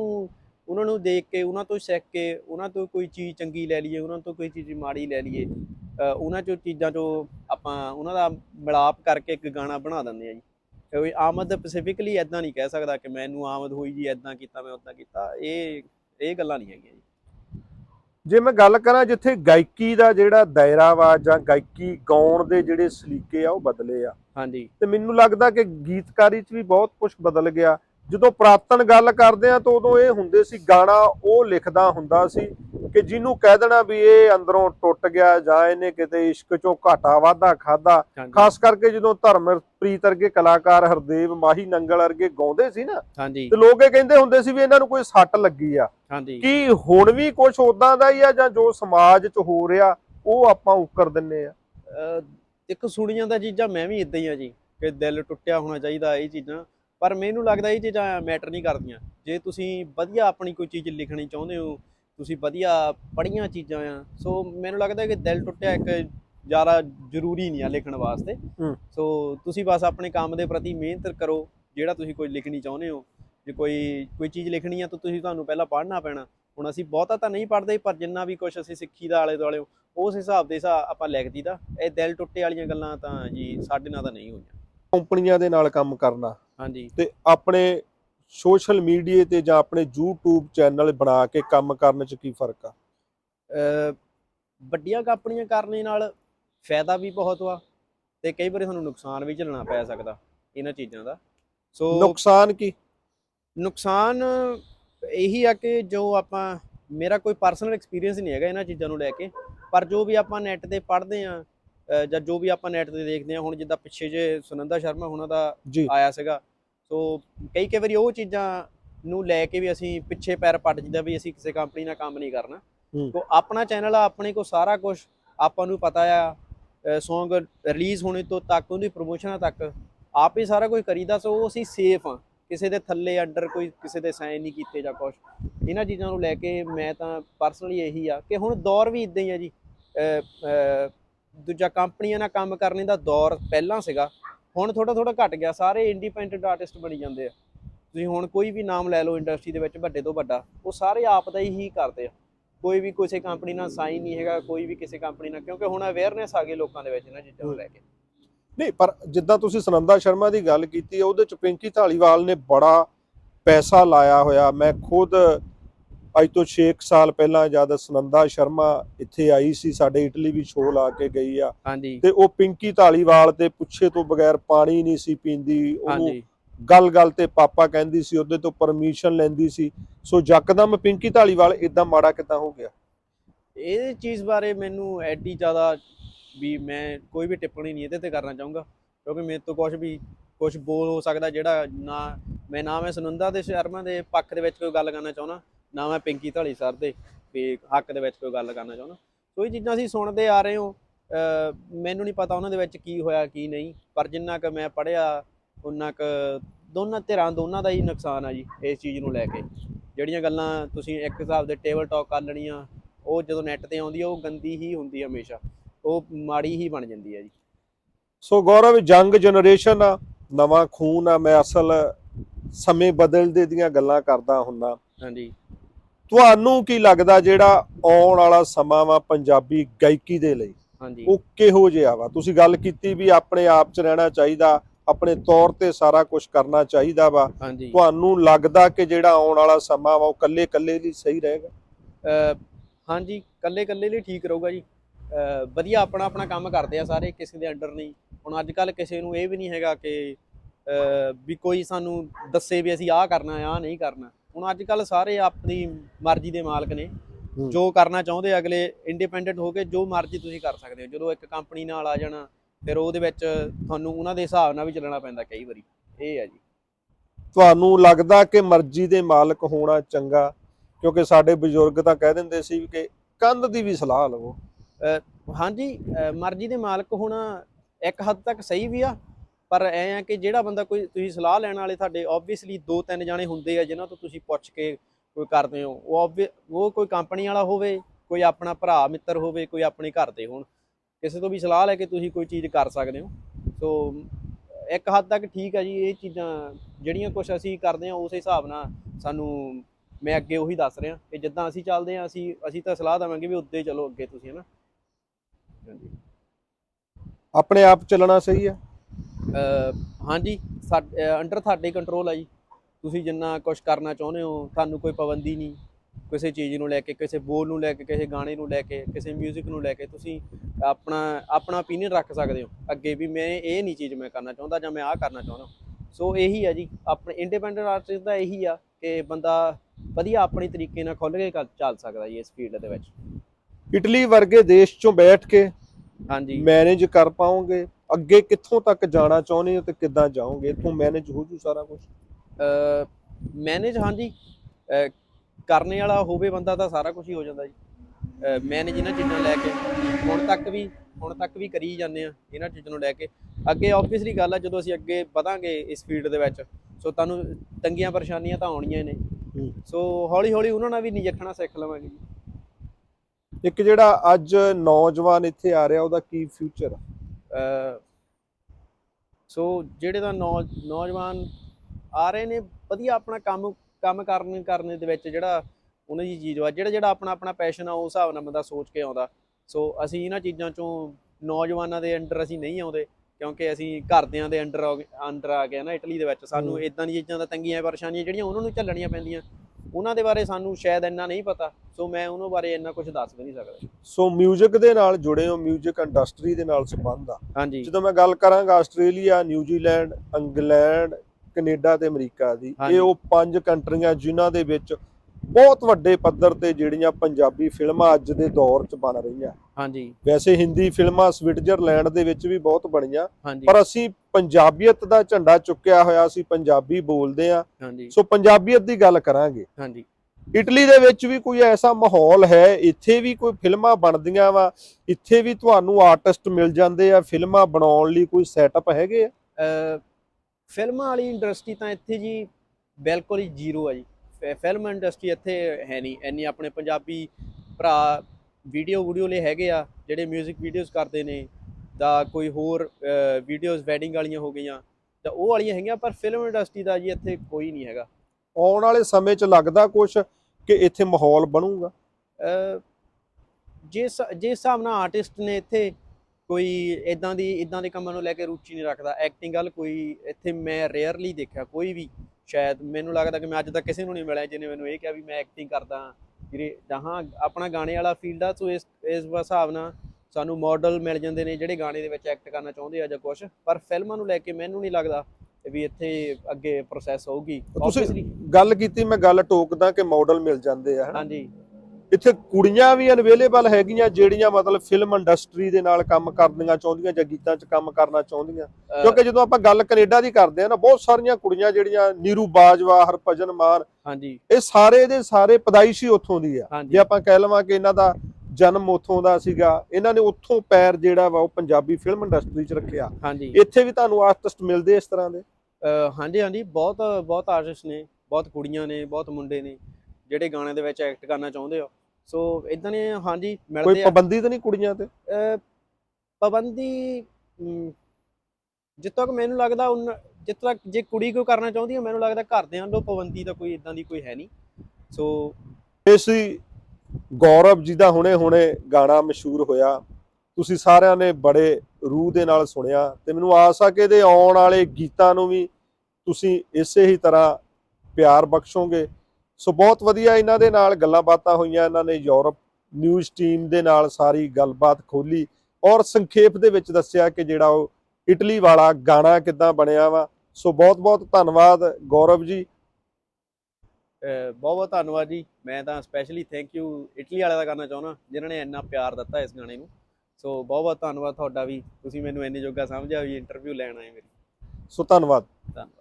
ਉਹਨਾਂ ਨੂੰ ਦੇਖ ਕੇ ਉਹਨਾਂ ਤੋਂ ਸਿੱਖ ਕੇ ਉਹਨਾਂ ਤੋਂ ਕੋਈ ਚੀਜ਼ ਚੰਗੀ ਲੈ ਲਈਏ ਉਹਨਾਂ ਤੋਂ ਕੋਈ ਚੀਜ਼ ਮਾੜੀ ਲੈ ਲਈਏ ਉਹਨਾਂ ਚੋਂ ਚੀਜ਼ਾਂ ਚੋਂ ਆਪਾਂ ਉਹਨਾਂ ਦਾ ਮਿਲਾਪ ਕਰਕੇ ਇੱਕ ਗਾਣਾ ਬਣਾ ਦਿੰਦੇ ਆ ਜੀ। ਕੋਈ ਆਮਦ ਸਪੈਸੀਫਿਕਲੀ ਐਦਾਂ ਨਹੀਂ ਕਹਿ ਸਕਦਾ ਕਿ ਮੈਨੂੰ ਆਮਦ ਹੋਈ ਜੀ ਐਦਾਂ ਕੀਤਾ ਮੈਂ ਉਦਾਂ ਕੀਤਾ। ਇਹ ਇਹ ਗੱਲਾਂ ਨਹੀਂ ਹੈਗੀਆਂ ਜੀ। ਜੇ ਮੈਂ ਗੱਲ ਕਰਾਂ ਜਿੱਥੇ ਗਾਇਕੀ ਦਾ ਜਿਹੜਾ ਦਾਇਰਾ ਵਾ ਜਾਂ ਗਾਇਕੀ ਗਾਉਣ ਦੇ ਜਿਹੜੇ ਸਲੀਕੇ ਆ ਉਹ ਬਦਲੇ ਆ। ਹਾਂਜੀ। ਤੇ ਮੈਨੂੰ ਲੱਗਦਾ ਕਿ ਗੀਤਕਾਰੀ 'ਚ ਵੀ ਬਹੁਤ ਕੁਝ ਬਦਲ ਗਿਆ। ਜਦੋਂ ਪ੍ਰਾਤਨ ਗੱਲ ਕਰਦੇ ਆ ਤਾਂ ਉਦੋਂ ਇਹ ਹੁੰਦੇ ਸੀ ਗਾਣਾ ਉਹ ਲਿਖਦਾ ਹੁੰਦਾ ਸੀ ਕਿ ਜਿਹਨੂੰ ਕਹਿ ਦੇਣਾ ਵੀ ਇਹ ਅੰਦਰੋਂ ਟੁੱਟ ਗਿਆ ਜਾਂ ਇਹਨੇ ਕਿਤੇ ਇਸ਼ਕ ਚੋਂ ਘਾਟਾ ਵਾਧਾ ਖਾਦਾ ਖਾਸ ਕਰਕੇ ਜਦੋਂ ਧਰਮਪ੍ਰੀਤ ਵਰਗੇ ਕਲਾਕਾਰ ਹਰਦੇਵ ਮਾਹੀ ਨੰਗਲ ਵਰਗੇ ਗਾਉਂਦੇ ਸੀ ਨਾ ਤੇ ਲੋਕ ਇਹ ਕਹਿੰਦੇ ਹੁੰਦੇ ਸੀ ਵੀ ਇਹਨਾਂ ਨੂੰ ਕੋਈ ਸੱਟ ਲੱਗੀ ਆ। ਕੀ ਹੁਣ ਵੀ ਕੁਝ ਉਦਾਂ ਦਾ ਹੀ ਆ ਜਾਂ ਜੋ ਸਮਾਜ 'ਚ ਹੋ ਰਿਹਾ ਉਹ ਆਪਾਂ ਉੱਕਰ ਦਿੰਨੇ ਆ? ਇੱਕ ਸੁਣੀਆਂ ਦਾ ਚੀਜ਼ਾਂ ਮੈਂ ਵੀ ਇਦਾਂ ਹੀ ਆ ਜੀ ਕਿ ਦਿਲ ਟੁੱਟਿਆ ਹੋਣਾ ਚਾਹੀਦਾ ਇਹ ਚੀਜ਼ਾਂ। ਪਰ ਮੈਨੂੰ ਲੱਗਦਾ ਇਹ ਚੀਜ਼ਾਂ ਮੈਟਰ ਨਹੀਂ ਕਰਦੀਆਂ। ਜੇ ਤੁਸੀਂ ਵਧੀਆ ਆਪਣੀ ਕੋਈ ਚੀਜ਼ ਲਿਖਣੀ ਚਾਹੁੰਦੇ ਹੋ ਤੁਸੀਂ ਵਧੀਆ ਪੜ੍ਹੀਆਂ ਚੀਜ਼ਾਂ ਆ ਸੋ ਮੈਨੂੰ ਲੱਗਦਾ ਕਿ ਦਿਲ ਟੁੱਟਿਆ ਇੱਕ ਜ਼ਿਆਦਾ ਜ਼ਰੂਰੀ ਨਹੀਂ ਆ ਲਿਖਣ ਵਾਸਤੇ। ਸੋ ਤੁਸੀਂ ਬਸ ਆਪਣੇ ਕੰਮ ਦੇ ਪ੍ਰਤੀ ਮਿਹਨਤ ਕਰੋ ਜਿਹੜਾ ਤੁਸੀਂ ਕੋਈ ਲਿਖਣੀ ਚਾਹੁੰਦੇ ਹੋ। ਜੇ ਕੋਈ ਕੋਈ ਚੀਜ਼ ਲਿਖਣੀ ਆ ਤਾਂ ਤੁਸੀਂ ਤੁਹਾਨੂੰ ਪਹਿਲਾਂ ਪੜ੍ਹਨਾ ਪੈਣਾ। ਹੁਣ ਅਸੀਂ ਬਹੁਤਾ ਤਾਂ ਨਹੀਂ ਪੜ੍ਹਦੇ ਪਰ ਜਿੰਨਾ ਵੀ ਕੁਝ ਅਸੀਂ ਸਿੱਖੀ ਦਾ ਆਲੇ ਦੁਆਲੇ ਉਸ ਹਿਸਾਬ ਦੇ ਹਿਸਾਬ ਆਪਾਂ ਲਿਖ ਦੀਦਾ ਇਹ ਦਿਲ ਟੁੱਟੇ ਵਾਲੀਆਂ ਗੱਲਾਂ ਤਾਂ ਜੀ ਸਾਡੇ ਨਾਲ ਤਾਂ ਨਹੀਂ ਹੋਈਆਂ। ਕੰਪਨੀਆਂ ਦੇ ਨਾਲ ਕੰਮ ਕਰਨਾ। ਹਾਂਜੀ। ਤੇ ਆਪਣੇ ਸੋਸ਼ਲ ਮੀਡੀਆ ਤੇ ਜਾਂ ਆਪਣੇ YouTube ਚੈਨਲ ਬਣਾ ਕੇ ਕੰਮ ਕਰਨ 'ਚ ਕੀ ਫ਼ਰਕ ਆ? ਵੱਡੀਆਂ ਕੰਪਨੀਆਂ ਕਰਨੇ ਨਾਲ ਫਾਇਦਾ ਵੀ ਬਹੁਤ ਵਾ ਤੇ ਕਈ ਵਾਰੀ ਤੁਹਾਨੂੰ ਨੁਕਸਾਨ ਵੀ ਝੱਲਣਾ ਪੈ ਸਕਦਾ ਇਹਨਾਂ ਚੀਜ਼ਾਂ ਦਾ। ਸੋ ਨੁਕਸਾਨ ਕੀ? ਨੁਕਸਾਨ ਇਹੀ ਆ ਕਿ ਜੋ ਆਪਾਂ ਮੇਰਾ ਕੋਈ ਪਰਸਨਲ ਐਕਸਪੀਰੀਅੰਸ ਨਹੀਂ ਹੈਗਾ ਇਹਨਾਂ ਚੀਜ਼ਾਂ ਨੂੰ ਲੈ ਕੇ ਪਰ ਜੋ ਵੀ ਆਪਾਂ ਨੈਟ ਤੇ ਪੜ੍ਹਦੇ ਆ ਜਾਂ ਜੋ ਵੀ ਆਪਾਂ ਨੈਟ ਤੇ ਦੇਖਦੇ ਆ ਹੁਣ ਜਿੱਦਾਂ ਪਿੱਛੇ ਜੇ ਸੁਨੰਦਾ ਸ਼ਰਮਾ ਹੁਣਾਂ ਦਾ ਆਇਆ ਸੀਗਾ ਸੋ ਕਈ ਕਈ ਵਾਰੀ ਉਹ ਚੀਜ਼ਾਂ ਨੂੰ ਲੈ ਕੇ ਵੀ ਅਸੀਂ ਪਿੱਛੇ ਪੈਰ ਪੱਟ ਜਿੱਦਾਂ ਵੀ ਅਸੀਂ ਕਿਸੇ ਕੰਪਨੀ ਨਾਲ ਕੰਮ ਨਹੀਂ ਕਰਨਾ। ਹੂੰ। ਸੋ ਆਪਣਾ ਚੈਨਲ ਆ ਆਪਣੇ ਕੋ ਸਾਰਾ ਕੁਝ ਆਪਾਂ ਨੂੰ ਪਤਾ ਆ Song ਰਿਲੀਜ਼ ਹੋਣੇ ਤੋਂ ਤੱਕ ਉਹਦੀ ਪ੍ਰੋਮੋਸ਼ਨਾਂ ਤੱਕ ਆਪ ਹੀ ਸਾਰਾ ਕੁਝ ਕਰੀਦਾ ਸੋ ਉਹ ਅਸੀਂ ਸੇਫ ਆ। ਕਿਸੇ ਦੇ ਥੱਲੇ ਅੰਡਰ ਕੋਈ ਕਿਸੇ ਦੇ ਸਾਈਨ ਨਹੀਂ ਕੀਤੇ ਜਾਂ ਕੁਝ ਇਹਨਾਂ ਚੀਜ਼ਾਂ ਨੂੰ ਲੈ ਕੇ ਮੈਂ ਤਾਂ ਪਰਸਨਲੀ ਇਹੀ ਆ ਕਿ ਹੁਣ ਦੌਰ ਵੀ ਇਦਾਂ ਹੀ ਆ ਜੀ। ਦੂਜਾ ਕੰਪਨੀਆਂ ਨਾਲ ਕੰਮ ਕਰਨੇ ਦਾ ਦੌਰ ਪਹਿਲਾਂ ਸੀਗਾ, ਹੁਣ ਥੋੜਾ ਥੋੜਾ ਘਟ ਗਿਆ, ਸਾਰੇ ਇੰਡੀਪੈਂਡੈਂਟ ਆਰਟਿਸਟ ਬਣੀ ਜਾਂਦੇ ਆ। ਤੁਸੀਂ ਹੁਣ ਕੋਈ ਵੀ ਨਾਮ ਲੈ ਲਓ ਇੰਡਸਟਰੀ ਦੇ ਵਿੱਚ, ਵੱਡੇ ਤੋਂ ਵੱਡਾ, ਉਹ ਸਾਰੇ ਆਪ ਦਾ ਹੀ ਕਰਦੇ ਆ। ਕੋਈ ਵੀ ਕਿਸੇ ਕੰਪਨੀ ਨਾਲ ਸਾਈਨ ਨਹੀਂ ਹੈਗਾ, ਕੋਈ ਵੀ ਕਿਸੇ ਕੰਪਨੀ ਨਾਲ, ਕਿਉਂਕਿ ਹੁਣ ਅਵੇਅਰਨੈਸ ਆ ਗਈ ਲੋਕਾਂ ਦੇ ਵਿੱਚ ਇਹਨਾਂ ਚੀਜ਼ਾਂ ਨੂੰ ਲੈ ਕੇ। ਨਹੀਂ, ਪਰ ਜਿੱਦਾਂ ਤੁਸੀਂ ਸੁਨੰਦਾ ਸ਼ਰਮਾ ਦੀ ਗੱਲ ਕੀਤੀ ਉਹਦੇ ਚ ਪਿੰਕੀ ਢਾਲੀਵਾਲ ਨੇ ਬੜਾ ਪੈਸਾ ਲਾਇਆ ਹੋਇਆ। ਮੈਂ ਖੁਦ ਅੱਜ ਤੋਂ 6 ਸਾਲ ਪਹਿਲਾਂ ਜਦ ਸੁਨੰਦਾ ਸ਼ਰਮਾ ਇੱਥੇ ਆਈ ਸੀ ਸਾਡੇ ਇਟਲੀ ਵੀ ਸ਼ੋਅ ਲਾ ਕੇ ਗਈ ਆ। ਤੇ ਉਹ ਪਿੰਕੀ ਢਾਲੀਵਾਲ ਤੇ ਪੁੱਛੇ ਤੋਂ ਬਗੈਰ ਪਾਣੀ ਨਹੀਂ ਸੀ ਪੀਂਦੀ ਹਾਂਜੀ। ਗੱਲ-ਗੱਲ ਤੇ ਪਾਪਾ ਕਹਿੰਦੀ ਸੀ ਉਹਦੇ ਤੋਂ ਪਰਮਿਸ਼ਨ ਲੈਂਦੀ ਸੀ। ਸੋ ਯਕਦਮ ਪਿੰਕੀ ਢਾਲੀਵਾਲ ਇਦਾਂ ਮਾੜਾ ਕਿਦਾਂ ਹੋ ਗਿਆ? ਇਹ ਚੀਜ਼ ਬਾਰੇ ਮੈਨੂੰ ਐਡੀ ਜ਼ਿਆਦਾ ਵੀ ਮੈਂ ਕੋਈ ਵੀ ਟਿੱਪਣੀ ਨਹੀਂ ਇਹਦੇ ਤੇ ਕਰਨਾ ਚਾਹੂੰਗਾ। ਕਿਉਂਕਿ ਮੇਰੇ ਤੋਂ ਕੁਝ ਵੀ ਕੁਝ ਬੋਲ ਹੋ ਸਕਦਾ ਜਿਹੜਾ ਨਾ ਮੈਂ ਨਾ ਮੈਂ ਸੁਨੰਦਾ ਦੇ ਸ਼ਰਮਾ ਦੇ ਪੱਖ ਦੇ ਵਿੱਚ ਕੋਈ ਗੱਲ ਕਰਨਾ ਚਾਹੁੰਦਾ। ਨਾ ਮੈਂ ਪਿੰਕੀ ਢਾਲੀ ਸਰ ਦੇ ਵੀ ਹੱਕ ਦੇ ਵਿੱਚ ਕੋਈ ਗੱਲ ਕਰਨਾ ਚਾਹੁੰਦਾ। ਸੋ ਇਹ ਚੀਜ਼ਾਂ ਅਸੀਂ ਸੁਣਦੇ ਆ ਰਹੇ ਹਾਂ। ਮੈਨੂੰ ਨਹੀਂ ਪਤਾ ਉਹਨਾਂ ਦੇ ਵਿੱਚ ਕੀ ਹੋਇਆ ਕੀ ਨਹੀਂ। ਪਰ ਜਿੰਨਾ ਕੁ ਮੈਂ ਪੜਿਆ ਉਹਨਾਂ ਕੁ ਦੋਨਾਂ ਧਿਰਾਂ ਦੋਨਾਂ ਦਾ ਹੀ ਨੁਕਸਾਨ ਆ ਜੀ ਇਸ ਚੀਜ਼ ਨੂੰ ਲੈ ਕੇ। ਜਿਹੜੀਆਂ ਗੱਲਾਂ ਤੁਸੀਂ ਇੱਕ ਹਿਸਾਬ ਦੇ ਟੇਬਲ ਟਾਕ ਕਰ ਲੈਣੀਆਂ ਉਹ ਜਦੋਂ ਨੈਟ ਤੇ ਆਉਂਦੀ ਆ ਉਹ ਗੰਦੀ ਹੀ ਹੁੰਦੀ ਆ ਹਮੇਸ਼ਾ। ਉਹ ਮਾੜੀ ਹੀ ਬਣ ਜਾਂਦੀ ਆ ਜੀ। ਸੋ ਗੌਰਵ ਜੰਗ ਜਨਰੇਸ਼ਨ ਆ ਨਵਾਂ ਖੂਨ ਆ। ਮੈਂ ਅਸਲ ਸਮੇਂ ਬਦਲਦੇ ਦੀਆਂ ਗੱਲਾਂ ਕਰਦਾ ਹੁੰਨਾ। ਹਾਂਜੀ। ਤੁਹਾਨੂੰ ਕੀ ਲੱਗਦਾ ਜਿਹੜਾ ਆਉਣ ਵਾਲਾ ਸਮਾਂ ਵਾ ਪੰਜਾਬੀ ਗਾਇਕੀ ਦੇ ਲਈ? ਹਾਂਜੀ। ਉਹ ਕਿਹੋ ਜਿਹਾ ਵਾ? ਤੁਸੀਂ ਗੱਲ ਕੀਤੀ ਵੀ ਆਪਣੇ ਆਪ 'ਚ ਰਹਿਣਾ ਚਾਹੀਦਾ ਆਪਣੇ ਤੌਰ ਤੇ ਸਾਰਾ ਕੁਝ ਕਰਨਾ ਚਾਹੀਦਾ ਵਾ। ਹਾਂਜੀ। ਤੁਹਾਨੂੰ ਲੱਗਦਾ ਕਿ ਜਿਹੜਾ ਆਉਣ ਵਾਲਾ ਸਮਾਂ ਵਾ ਉਹ ਕੱਲੇ ਕੱਲੇ ਲਈ ਸਹੀ ਰਹੇਗਾ? ਹਾਂਜੀ ਕੱਲੇ ਕੱਲੇ ਲਈ ਠੀਕ ਰਹੂਗਾ ਜੀ। ਵਧੀਆ ਆਪਣਾ ਆਪਣਾ ਕੰਮ ਕਰਦੇ ਆ ਸਾਰੇ ਕਿਸੇ ਦੇ ਅੰਡਰ ਨਹੀਂ। ਹੁਣ ਅੱਜ ਕੱਲ ਕਿਸੇ ਨੂੰ ਇਹ ਵੀ ਨਹੀਂ ਹੈਗਾ ਕਿ ਵੀ ਕੋਈ ਸਾਨੂੰ ਦੱਸੇ ਵੀ ਅਸੀਂ ਆਹ ਕਰਨਾ ਆਹ ਨਹੀਂ ਕਰਨਾ। ਹੁਣ ਅੱਜ ਕੱਲ ਸਾਰੇ ਆਪਣੀ ਮਰਜ਼ੀ ਦੇ ਮਾਲਕ ਨੇ। ਜੋ ਕਰਨਾ ਚਾਹੁੰਦੇ ਅਗਲੇ ਇੰਡੀਪੈਂਡੈਂਟ ਹੋ ਕੇ ਜੋ ਮਰਜ਼ੀ ਤੁਸੀਂ ਕਰ ਸਕਦੇ ਹੋ। ਜਦੋਂ ਇੱਕ ਕੰਪਨੀ ਨਾਲ ਆ ਜਾਣਾ ਫਿਰ ਉਹਦੇ ਵਿੱਚ ਤੁਹਾਨੂੰ ਉਹਨਾਂ ਦੇ ਹਿਸਾਬ ਨਾਲ ਵੀ ਚੱਲਣਾ ਪੈਂਦਾ ਕਈ ਵਾਰੀ। ਇਹ ਹੈ ਜੀ। ਤੁਹਾਨੂੰ ਲੱਗਦਾ ਕਿ ਮਰਜ਼ੀ ਦੇ ਮਾਲਕ ਹੋਣਾ ਚੰਗਾ? ਕਿਉਂਕਿ ਸਾਡੇ ਬਜ਼ੁਰਗ ਤਾਂ ਕਹਿ ਦਿੰਦੇ ਸੀ ਕਿ ਕੰਧ ਦੀ ਵੀ ਸਲਾਹ ਲਵੋ। ਹਾਂਜੀ ਮਰਜ਼ੀ ਦੇ ਮਾਲਕ ਹੋਣਾ ਇੱਕ ਹੱਦ ਤੱਕ ਸਹੀ ਵੀ ਆ ਪਰ ਐ ਆ ਕਿ ਜਿਹੜਾ ਬੰਦਾ ਕੋਈ, ਤੁਸੀਂ ਸਲਾਹ ਲੈਣ ਵਾਲੇ ਤੁਹਾਡੇ ਆਬਵੀਅਸਲੀ ਦੋ ਤਿੰਨ ਜਾਣੇ ਹੁੰਦੇ ਆ ਜਿਨ੍ਹਾਂ ਤੋਂ ਤੁਸੀਂ ਪੁੱਛ ਕੇ ਕੋਈ ਕਰਦੇ ਹੋ। ਉਹ obvi- ਉਹ ਕੋਈ ਕੰਪਨੀ ਵਾਲਾ ਹੋਵੇ, ਕੋਈ ਆਪਣਾ ਭਰਾ, ਮਿੱਤਰ ਹੋਵੇ, ਕੋਈ ਆਪਣੇ ਘਰ ਦੇ ਹੋਣ। ਕਿਸੇ ਤੋਂ ਵੀ ਸਲਾਹ ਲੈ ਕੇ ਤੁਸੀਂ ਕੋਈ ਚੀਜ਼ ਕਰ ਸਕਦੇ ਹੋ। ਸੋ, ਇੱਕ ਹੱਦ ਤੱਕ ਠੀਕ ਆ ਜੀ, ਇਹ ਚੀਜ਼ਾਂ ਜਿਹੜੀਆਂ ਕੁਝ ਅਸੀਂ ਕਰਦੇ ਆ, ਉਸ ਹਿਸਾਬ ਨਾਲ ਸਾਨੂੰ ਮੈਂ ਅੱਗੇ ਉਹੀ ਦੱਸ ਰਿਹਾ ਕਿ ਜਿੱਦਾਂ ਅਸੀਂ ਚੱਲਦੇ ਆ, ਅਸੀਂ ਅਸੀਂ ਤਾਂ ਸਲਾਹ ਦੇਵਾਂਗੇ ਵੀ ਉੱਦੇ ਚਲੋ ਅੱਗੇ ਤੁਸੀਂ, ਹਨਾ? ਹਾਂਜੀ। ਆਪਣੇ ਆਪ ਚੱਲਣਾ ਸਹੀ ਹੈ ਹਾਂਜੀ ਅੰਡਰ ਤੁਹਾਡੇ ਕੰਟਰੋਲ ਆ ਜੀ। ਤੁਸੀਂ ਜਿੰਨਾ ਕੁਝ ਕਰਨਾ ਚਾਹੁੰਦੇ ਹੋ ਤੁਹਾਨੂੰ ਕੋਈ ਪਾਬੰਦੀ ਨਹੀਂ। ਕਿਸੇ ਚੀਜ਼ ਨੂੰ ਲੈ ਕੇ ਕਿਸੇ ਬੋਲ ਨੂੰ ਲੈ ਕੇ ਕਿਸੇ ਗਾਣੇ ਨੂੰ ਲੈ ਕੇ ਕਿਸੇ 뮤직 ਨੂੰ ਲੈ ਕੇ ਤੁਸੀਂ ਆਪਣਾ ਆਪਣਾ opinion ਰੱਖ ਸਕਦੇ ਹੋ। ਅੱਗੇ ਵੀ ਮੈਂ ਇਹ ਨਹੀਂ ਚੀਜ਼ ਮੈਂ ਕਰਨਾ ਚਾਹੁੰਦਾ ਜਾਂ ਮੈਂ ਆਹ ਕਰਨਾ ਚਾਹੁੰਦਾ। ਸੋ ਇਹੀ ਆ ਜੀ ਆਪਣੇ ਇੰਡੀਪੈਂਡੈਂਟ ਆਰਟਿਸਟ ਦਾ ਇਹੀ ਆ ਕਿ ਬੰਦਾ ਵਧੀਆ ਆਪਣੀ ਤਰੀਕੇ ਨਾਲ ਖੁੱਲ੍ਹ ਕੇ ਚੱਲ ਸਕਦਾ ਜੀ ਇਸ ਫੀਲਡ ਦੇ ਵਿੱਚ। ਇਟਲੀ ਵਰਗੇ ਦੇਸ਼ 'ਚੋਂ ਬੈਠ ਕੇ ਹਾਂਜੀ। ਮੈਨੇਜ ਕਰ ਪਾਓਗੇ। ਅੱਗੇ ਕਿੱਥੋਂ ਤੱਕ ਜਾਣਾ ਚਾਹੁੰਦੇ ਹੋ ਤੇ ਕਿੱਦਾਂ ਜਾਓਗੇ? ਇੱਥੋਂ ਮੈਨੇਜ ਹੋ ਜੂ ਸਾਰਾ ਕੁਝ ਮੈਨੇਜ ਹਾਂਜੀ ਅਹ ਕਰਨੇ ਵਾਲਾ ਹੋਵੇ ਬੰਦਾ ਤਾਂ ਸਾਰਾ ਕੁਝ ਹੀ ਹੋ ਜਾਂਦਾ ਜੀ। ਮੈਨੇਜ ਇਹਨਾਂ ਚੀਜ਼ਾਂ ਲੈ ਕੇ ਹੁਣ ਤੱਕ ਵੀ ਹੁਣ ਤੱਕ ਵੀ ਕਰੀ ਜਾਂਦੇ ਆ ਇਹਨਾਂ ਚੀਜ਼ਾਂ ਨੂੰ ਲੈ ਕੇ। ਅੱਗੇ ਆਬਵੀਅਸਲੀ ਗੱਲ ਆ ਜਦੋਂ ਅਸੀਂ ਅੱਗੇ ਵਧਾਂਗੇ ਇਸ ਫੀਲਡ ਦੇ ਵਿੱਚ ਸੋ ਤੁਹਾਨੂੰ ਤੰਗੀਆਂ ਪਰੇਸ਼ਾਨੀਆਂ ਤਾਂ ਆਉਣੀਆਂ ਹੀ ਨੇ। ਸੋ ਹੌਲੀ ਹੌਲੀ ਉਹਨਾਂ ਨਾਲ ਵੀ ਨਜਿੱਠਣਾ ਸਿੱਖ ਲਵਾਂਗੇ ਜੀ। ਇੱਕ ਜਿਹੜਾ ਅੱਜ ਨੌਜਵਾਨ ਇੱਥੇ ਆ ਰਿਹਾ ਉਹਦਾ ਕੀ ਫਿਊਚਰ ਅਹ ਸੋ ਜਿਹੜੇ ਤਾਂ ਨੌ ਨੌਜਵਾਨ ਆ ਰਹੇ ਨੇ ਵਧੀਆ ਆਪਣਾ ਕੰਮ ਕੰਮ ਕਰਨ ਕਰਨ ਦੇ ਵਿੱਚ ਜਿਹੜਾ ਉਹਨਾਂ ਦੀ ਚੀਜ਼ ਵਾ ਜਿਹੜਾ ਜਿਹੜਾ ਆਪਣਾ ਆਪਣਾ ਪੈਸ਼ਨ ਆ ਉਸ ਹਿਸਾਬ ਨਾਲ ਬੰਦਾ ਸੋਚ ਕੇ ਆਉਂਦਾ। ਸੋ ਅਸੀਂ ਇਹਨਾਂ ਚੀਜ਼ਾਂ ਚੋਂ ਨੌਜਵਾਨਾਂ ਦੇ ਅੰਡਰ ਅਸੀਂ ਨਹੀਂ ਆਉਂਦੇ ਕਿਉਂਕਿ ਅਸੀਂ ਘਰਦਿਆਂ ਦੇ ਅੰਡਰ ਅੰਡਰ ਆ ਗਏ ਨਾ ਇਟਲੀ ਦੇ ਵਿੱਚ। ਸਾਨੂੰ। ਇਦਾਂ ਦੀਆਂ ਚੀਜ਼ਾਂ ਦਾ ਤੰਗੀਆਂ ਪਰੇਸ਼ਾਨੀਆਂ ਜਿਹੜੀਆਂ ਉਹਨਾਂ ਨੂੰ ਝੱਲਣੀਆਂ ਪੈਂਦੀਆਂ। ਉਹਨਾਂ ਦੇ ਬਾਰੇ ਸਾਨੂੰ ਸ਼ਾਇਦ ਇੰਨਾ ਨਹੀਂ ਪਤਾ ਸੋ ਮੈਂ ਉਹਨਾਂ ਬਾਰੇ ਇੰਨਾ ਕੁਝ ਦੱਸ ਵੀ ਨਹੀਂ ਸਕਦਾ ਸੋ 뮤직 ਦੇ ਨਾਲ ਜੁੜੇ ਹੋ 뮤직 ਇੰਡਸਟਰੀ ਦੇ ਨਾਲ ਸੰਬੰਧ ਆ ਹਾਂਜੀ ਜਦੋਂ ਮੈਂ ਗੱਲ ਕਰਾਂਗਾ ਆਸਟ੍ਰੇਲੀਆ ਨਿਊਜ਼ੀਲੈਂਡ ਇੰਗਲੈਂਡ ਕੈਨੇਡਾ ਤੇ ਅਮਰੀਕਾ ਦੀ ਹਾਂਜੀ। ਇਹ ਉਹ ਪੰਜ ਕੰਟਰੀਆਂ ਜਿਨ੍ਹਾਂ ਦੇ ਵਿੱਚ ਬਹੁਤ ਵੱਡੇ ਪੱਧਰ ਤੇ ਜਿਹੜੀਆਂ ਪੰਜਾਬੀ ਫਿਲਮਾਂ ਅੱਜ ਦੇ ਦੌਰ 'ਚ ਬਣ ਰਹੀਆਂ ਹਾਂਜੀ। ਵੈਸੇ ਹਿੰਦੀ ਫਿਲਮਾਂ ਸਵਿਟਜ਼ਰਲੈਂਡ ਦੇ ਵਿੱਚ ਵੀ ਬਹੁਤ ਬਣੀਆਂ। ਪਰ ਅਸੀਂ ਪੰਜਾਬੀਅਤ ਦਾ ਝੰਡਾ ਚੁੱਕਿਆ ਹੋਇਆ ਅਸੀਂ ਪੰਜਾਬੀ ਬੋਲਦੇ ਆ ਸੋ ਪੰਜਾਬੀਅਤ ਦੀ ਗੱਲ ਕਰਾਂਗੇ। ਹਾਂਜੀ। ਇਟਲੀ ਦੇ ਵਿੱਚ ਵੀ ਕੋਈ ਐਸਾ ਮਾਹੌਲ ਹੈ ਇੱਥੇ ਵੀ ਕੋਈ ਫਿਲਮਾਂ ਬਣਦੀਆਂ ਵਾ ਇੱਥੇ ਵੀ ਤੁਹਾਨੂੰ ਆਰਟਿਸਟ ਮਿਲ ਜਾਂਦੇ ਆ ਫਿਲਮਾਂ ਬਣਾਉਣ ਲਈ ਕੋਈ ਸੈਟਅਪ ਹੈਗੇ ਆ? ਫਿਲਮਾਂ ਵਾਲੀ ਇੰਡਸਟਰੀ ਤਾਂ ਇੱਥੇ ਜੀ ਬਿਲਕੁਲ ਹੀ ਜ਼ੀਰੋ ਆ ਜੀ। ਫਿਲਮ ਇੰਡਸਟਰੀ ਇੱਥੇ ਹੈ ਨਹੀਂ ਇੰਨੀ ਆਪਣੇ ਪੰਜਾਬੀ ਭਰਾ ਵੀਡੀਓ ਵੀਡੀਓ ਲਈ ਹੈਗੇ ਆ ਜਿਹੜੇ 뮤직 ਵੀਡੀਓਜ਼ ਕਰਦੇ ਨੇ ਦਾ ਕੋਈ ਹੋਰ ਵੀਡੀਓਜ਼ ਵੈਡਿੰਗ ਵਾਲੀਆਂ ਹੋ ਗਈਆਂ ਤਾਂ ਉਹ ਵਾਲੀਆਂ ਹੈਗੀਆਂ ਪਰ ਫਿਲਮ ਇੰਡਸਟਰੀ ਦਾ ਜੀ ਇੱਥੇ ਕੋਈ ਨਹੀਂ ਹੈਗਾ। ਆਉਣ ਵਾਲੇ ਸਮੇਂ 'ਚ ਲੱਗਦਾ ਕੁਝ ਕਿ ਇੱਥੇ ਮਾਹੌਲ ਬਣੂਗਾ? ਜਿਸ ਜਿਸ ਹਿਸਾਬ ਨਾਲ ਆਰਟਿਸਟ ਨੇ ਇੱਥੇ ਕੋਈ ਇਦਾਂ ਦੀ ਇਦਾਂ ਦੇ ਕੰਮਾਂ ਨੂੰ ਲੈ ਕੇ ਰੁਚੀ ਨਹੀਂ ਰੱਖਦਾ ਐਕਟਿੰਗ ਵੱਲ ਕੋਈ ਇੱਥੇ ਮੈਂ ਰੇਅਰਲੀ ਦੇਖਿਆ ਕੋਈ ਵੀ ਸ਼ਾਇਦ ਮੈਨੂੰ ਲੱਗਦਾ ਕਿ ਮੈਂ ਅੱਜ ਤੱਕ ਕਿਸੇ ਨੂੰ ਨਹੀਂ ਮਿਲਿਆ ਜਿਹਨੇ ਮੈਨੂੰ ਇਹ ਕਿਹਾ ਵੀ ਮੈਂ ਐਕਟਿੰਗ ਕਰਦਾ ਵੀਰੇ ਜਹਾਂ ਆਪਣਾ ਗਾਣੇ ਵਾਲਾ ਫੀਲਡ ਆ ਸੋ ਇਸ ਇਸ ਹਿਸਾਬ ਨਾਲ ਸਾਨੂੰ ਮਾਡਲ ਮਿਲ ਜਾਂਦੇ ਨੇ ਜਿਹੜੇ ਗਾਣੇ ਦੇ ਵਿੱਚ ਐਕਟ ਕਰਨਾ ਚਾਹੁੰਦੇ ਆ ਜਾਂ ਕੁਝ ਪਰ ਫਿਲਮਾਂ ਨੂੰ ਲੈ ਕੇ ਮੈਨੂੰ ਨਹੀਂ ਲੱਗਦਾ ਵੀ ਇੱਥੇ ਅੱਗੇ ਪ੍ਰੋਸੈਸ ਹੋਊਗੀ ਤੁਸੀਂ ਗੱਲ ਕੀਤੀ ਮੈਂ ਗੱਲ ਟੋਕਦਾ ਕਿ ਮਾਡਲ ਮਿਲ ਜਾਂਦੇ ਆ ਹਾਂਜੀ। ਇੱਥੇ ਕੁੜੀਆਂ ਵੀ ਅਨਵੇਲੇਬਲ ਹੈਗੀਆਂ ਜਿਹੜੀਆਂ ਮਤਲਬ ਫਿਲਮ ਇੰਡਸਟਰੀ ਦੇ ਨਾਲ ਕੰਮ ਕਰਨੀਆਂ ਚਾਹੁੰਦੀਆਂ ਜਾਂ ਗੀਤਾਂ 'ਚ ਕੰਮ ਕਰਨਾ ਚਾਹੁੰਦੀਆਂ। ਕਿਉਂਕਿ ਜਦੋਂ ਆਪਾਂ ਗੱਲ ਕੈਨੇਡਾ ਦੀ ਕਰਦੇ ਆ ਨਾ ਬਹੁਤ ਸਾਰੀਆਂ ਕੁੜੀਆਂ ਜਿਹੜੀਆਂ ਨੀਰੂ ਬਾਜਵਾ ਹਰਭਜਨ ਮਾਨ ਹਾਂਜੀ। ਇਹ ਸਾਰੇ ਦੇ ਸਾਰੇ ਪਦਾਇਸ਼ੀ ਉੱਥੋਂ ਦੀ ਆ। ਜੇ ਆਪਾਂ ਕਹਿ ਲਵਾਂ ਕਿ ਇਹਨਾਂ ਦਾ ਜਨਮ ਉੱਥੋਂ ਦਾ ਸੀਗਾ ਇਹਨਾਂ ਨੇ ਉੱਥੋਂ ਪੈਰ ਜਿਹੜਾ ਵਾ ਉਹ ਪੰਜਾਬੀ ਫਿਲਮ ਇੰਡਸਟਰੀ 'ਚ ਰੱਖਿਆ। ਹਾਂਜੀ। ਇੱਥੇ ਵੀ ਤੁਹਾਨੂੰ ਆਰਟਿਸਟ ਮਿਲਦੇ ਇਸ ਤਰ੍ਹਾਂ ਦੇ? ਹਾਂਜੀ ਹਾਂਜੀ। ਬਹੁਤ ਬਹੁਤ ਆਰਟਿਸਟ ਨੇ ਬਹੁਤ ਕੁੜੀਆਂ ਨੇ ਬਹੁਤ ਮੁੰਡੇ ਨੇ ਜਿਹੜੇ ਗਾਣੇ ਦੇ ਵਿੱਚ ਐਕਟ ਕਰਨਾ ਚਾਹੁੰਦੇ ਆ। ਸੋ ਇਦਾਂ ਨੇ ਹਾਂਜੀ ਕੋਈ ਮਿਲਦੇ ਆ। ਪਾਬੰਦੀ ਤਾਂ ਨਹੀਂ ਕੁੜੀਆਂ ਤੇ? ਪਾਬੰਦੀ ਜਿੱਥੋਂ ਤੱਕ ਮੈਨੂੰ ਲੱਗਦਾ ਜਿੱਥੋਂ ਤੱਕ ਜੇ ਕੁੜੀ ਕੋਈ ਕਰਨਾ ਚਾਹੁੰਦੀ ਹੈ ਮੈਨੂੰ ਲੱਗਦਾ ਘਰਦਿਆਂ ਵੱਲੋਂ ਪਾਬੰਦੀ ਤਾਂ ਕੋਈ ਇਦਾਂ ਦੀ ਕੋਈ ਹੈ ਨਹੀਂ। ਸੋ ਇਹ ਸੀ ਗੌਰਵ ਜੀ ਦਾ ਹੁਣੇ-ਹੁਣੇ ਗਾਣਾ ਮਸ਼ਹੂਰ ਹੋਇਆ। ਤੁਸੀਂ ਸਾਰਿਆਂ ਨੇ ਬੜੇ ਰੂਹ ਦੇ ਨਾਲ ਸੁਣਿਆ ਤੇ ਮੈਨੂੰ ਆਸ ਆ ਕਿ ਇਹਦੇ ਆਉਣ ਵਾਲੇ ਗੀਤਾਂ ਨੂੰ ਵੀ ਤੁਸੀਂ ਇਸੇ ਹੀ ਤਰ੍ਹਾਂ ਪਿਆਰ ਬਖਸ਼ੋਗੇ। ਸੋ ਬਹੁਤ ਵਧੀਆ ਇਹਨਾਂ ਦੇ ਨਾਲ ਗੱਲਾਂ ਬਾਤਾਂ ਹੋਈਆਂ ਇਹਨਾਂ ਨੇ ਯੂਰਪ ਨਿਊਜ਼ ਟੀਮ ਦੇ ਨਾਲ ਸਾਰੀ ਗੱਲਬਾਤ ਖੋਲੀ ਔਰ ਸੰਖੇਪ ਦੇ ਵਿੱਚ ਦੱਸਿਆ ਕਿ ਜਿਹੜਾ ਉਹ ਇਟਲੀ ਵਾਲਾ ਗਾਣਾ ਕਿੱਦਾਂ ਬਣਿਆ ਵਾ। ਸੋ ਬਹੁਤ-ਬਹੁਤ ਧੰਨਵਾਦ ਗੌਰਵ ਜੀ। ਬਹੁਤ ਬਹੁਤ ਧੰਨਵਾਦ ਜੀ। ਮੈਂ ਤਾਂ ਸਪੈਸ਼ਲੀ ਥੈਂਕ ਯੂ ਇਟਲੀ ਵਾਲਿਆਂ ਦਾ ਕਰਨਾ ਚਾਹੁੰਦਾ ਜਿਨ੍ਹਾਂ ਨੇ ਇੰਨਾ ਪਿਆਰ ਦਿੱਤਾ ਇਸ ਗਾਣੇ ਨੂੰ। ਸੋ ਬਹੁਤ ਬਹੁਤ ਧੰਨਵਾਦ ਤੁਹਾਡਾ ਵੀ। ਤੁਸੀਂ ਮੈਨੂੰ ਇੰਨੇ ਜੋਗਾ ਸਮਝਿਆ ਵੀ ਇੰਟਰਵਿਊ ਲੈਣ ਆਏ ਮੇਰੀ। ਸੋ ਧੰਨਵਾਦ। ਧੰਨਵਾਦ।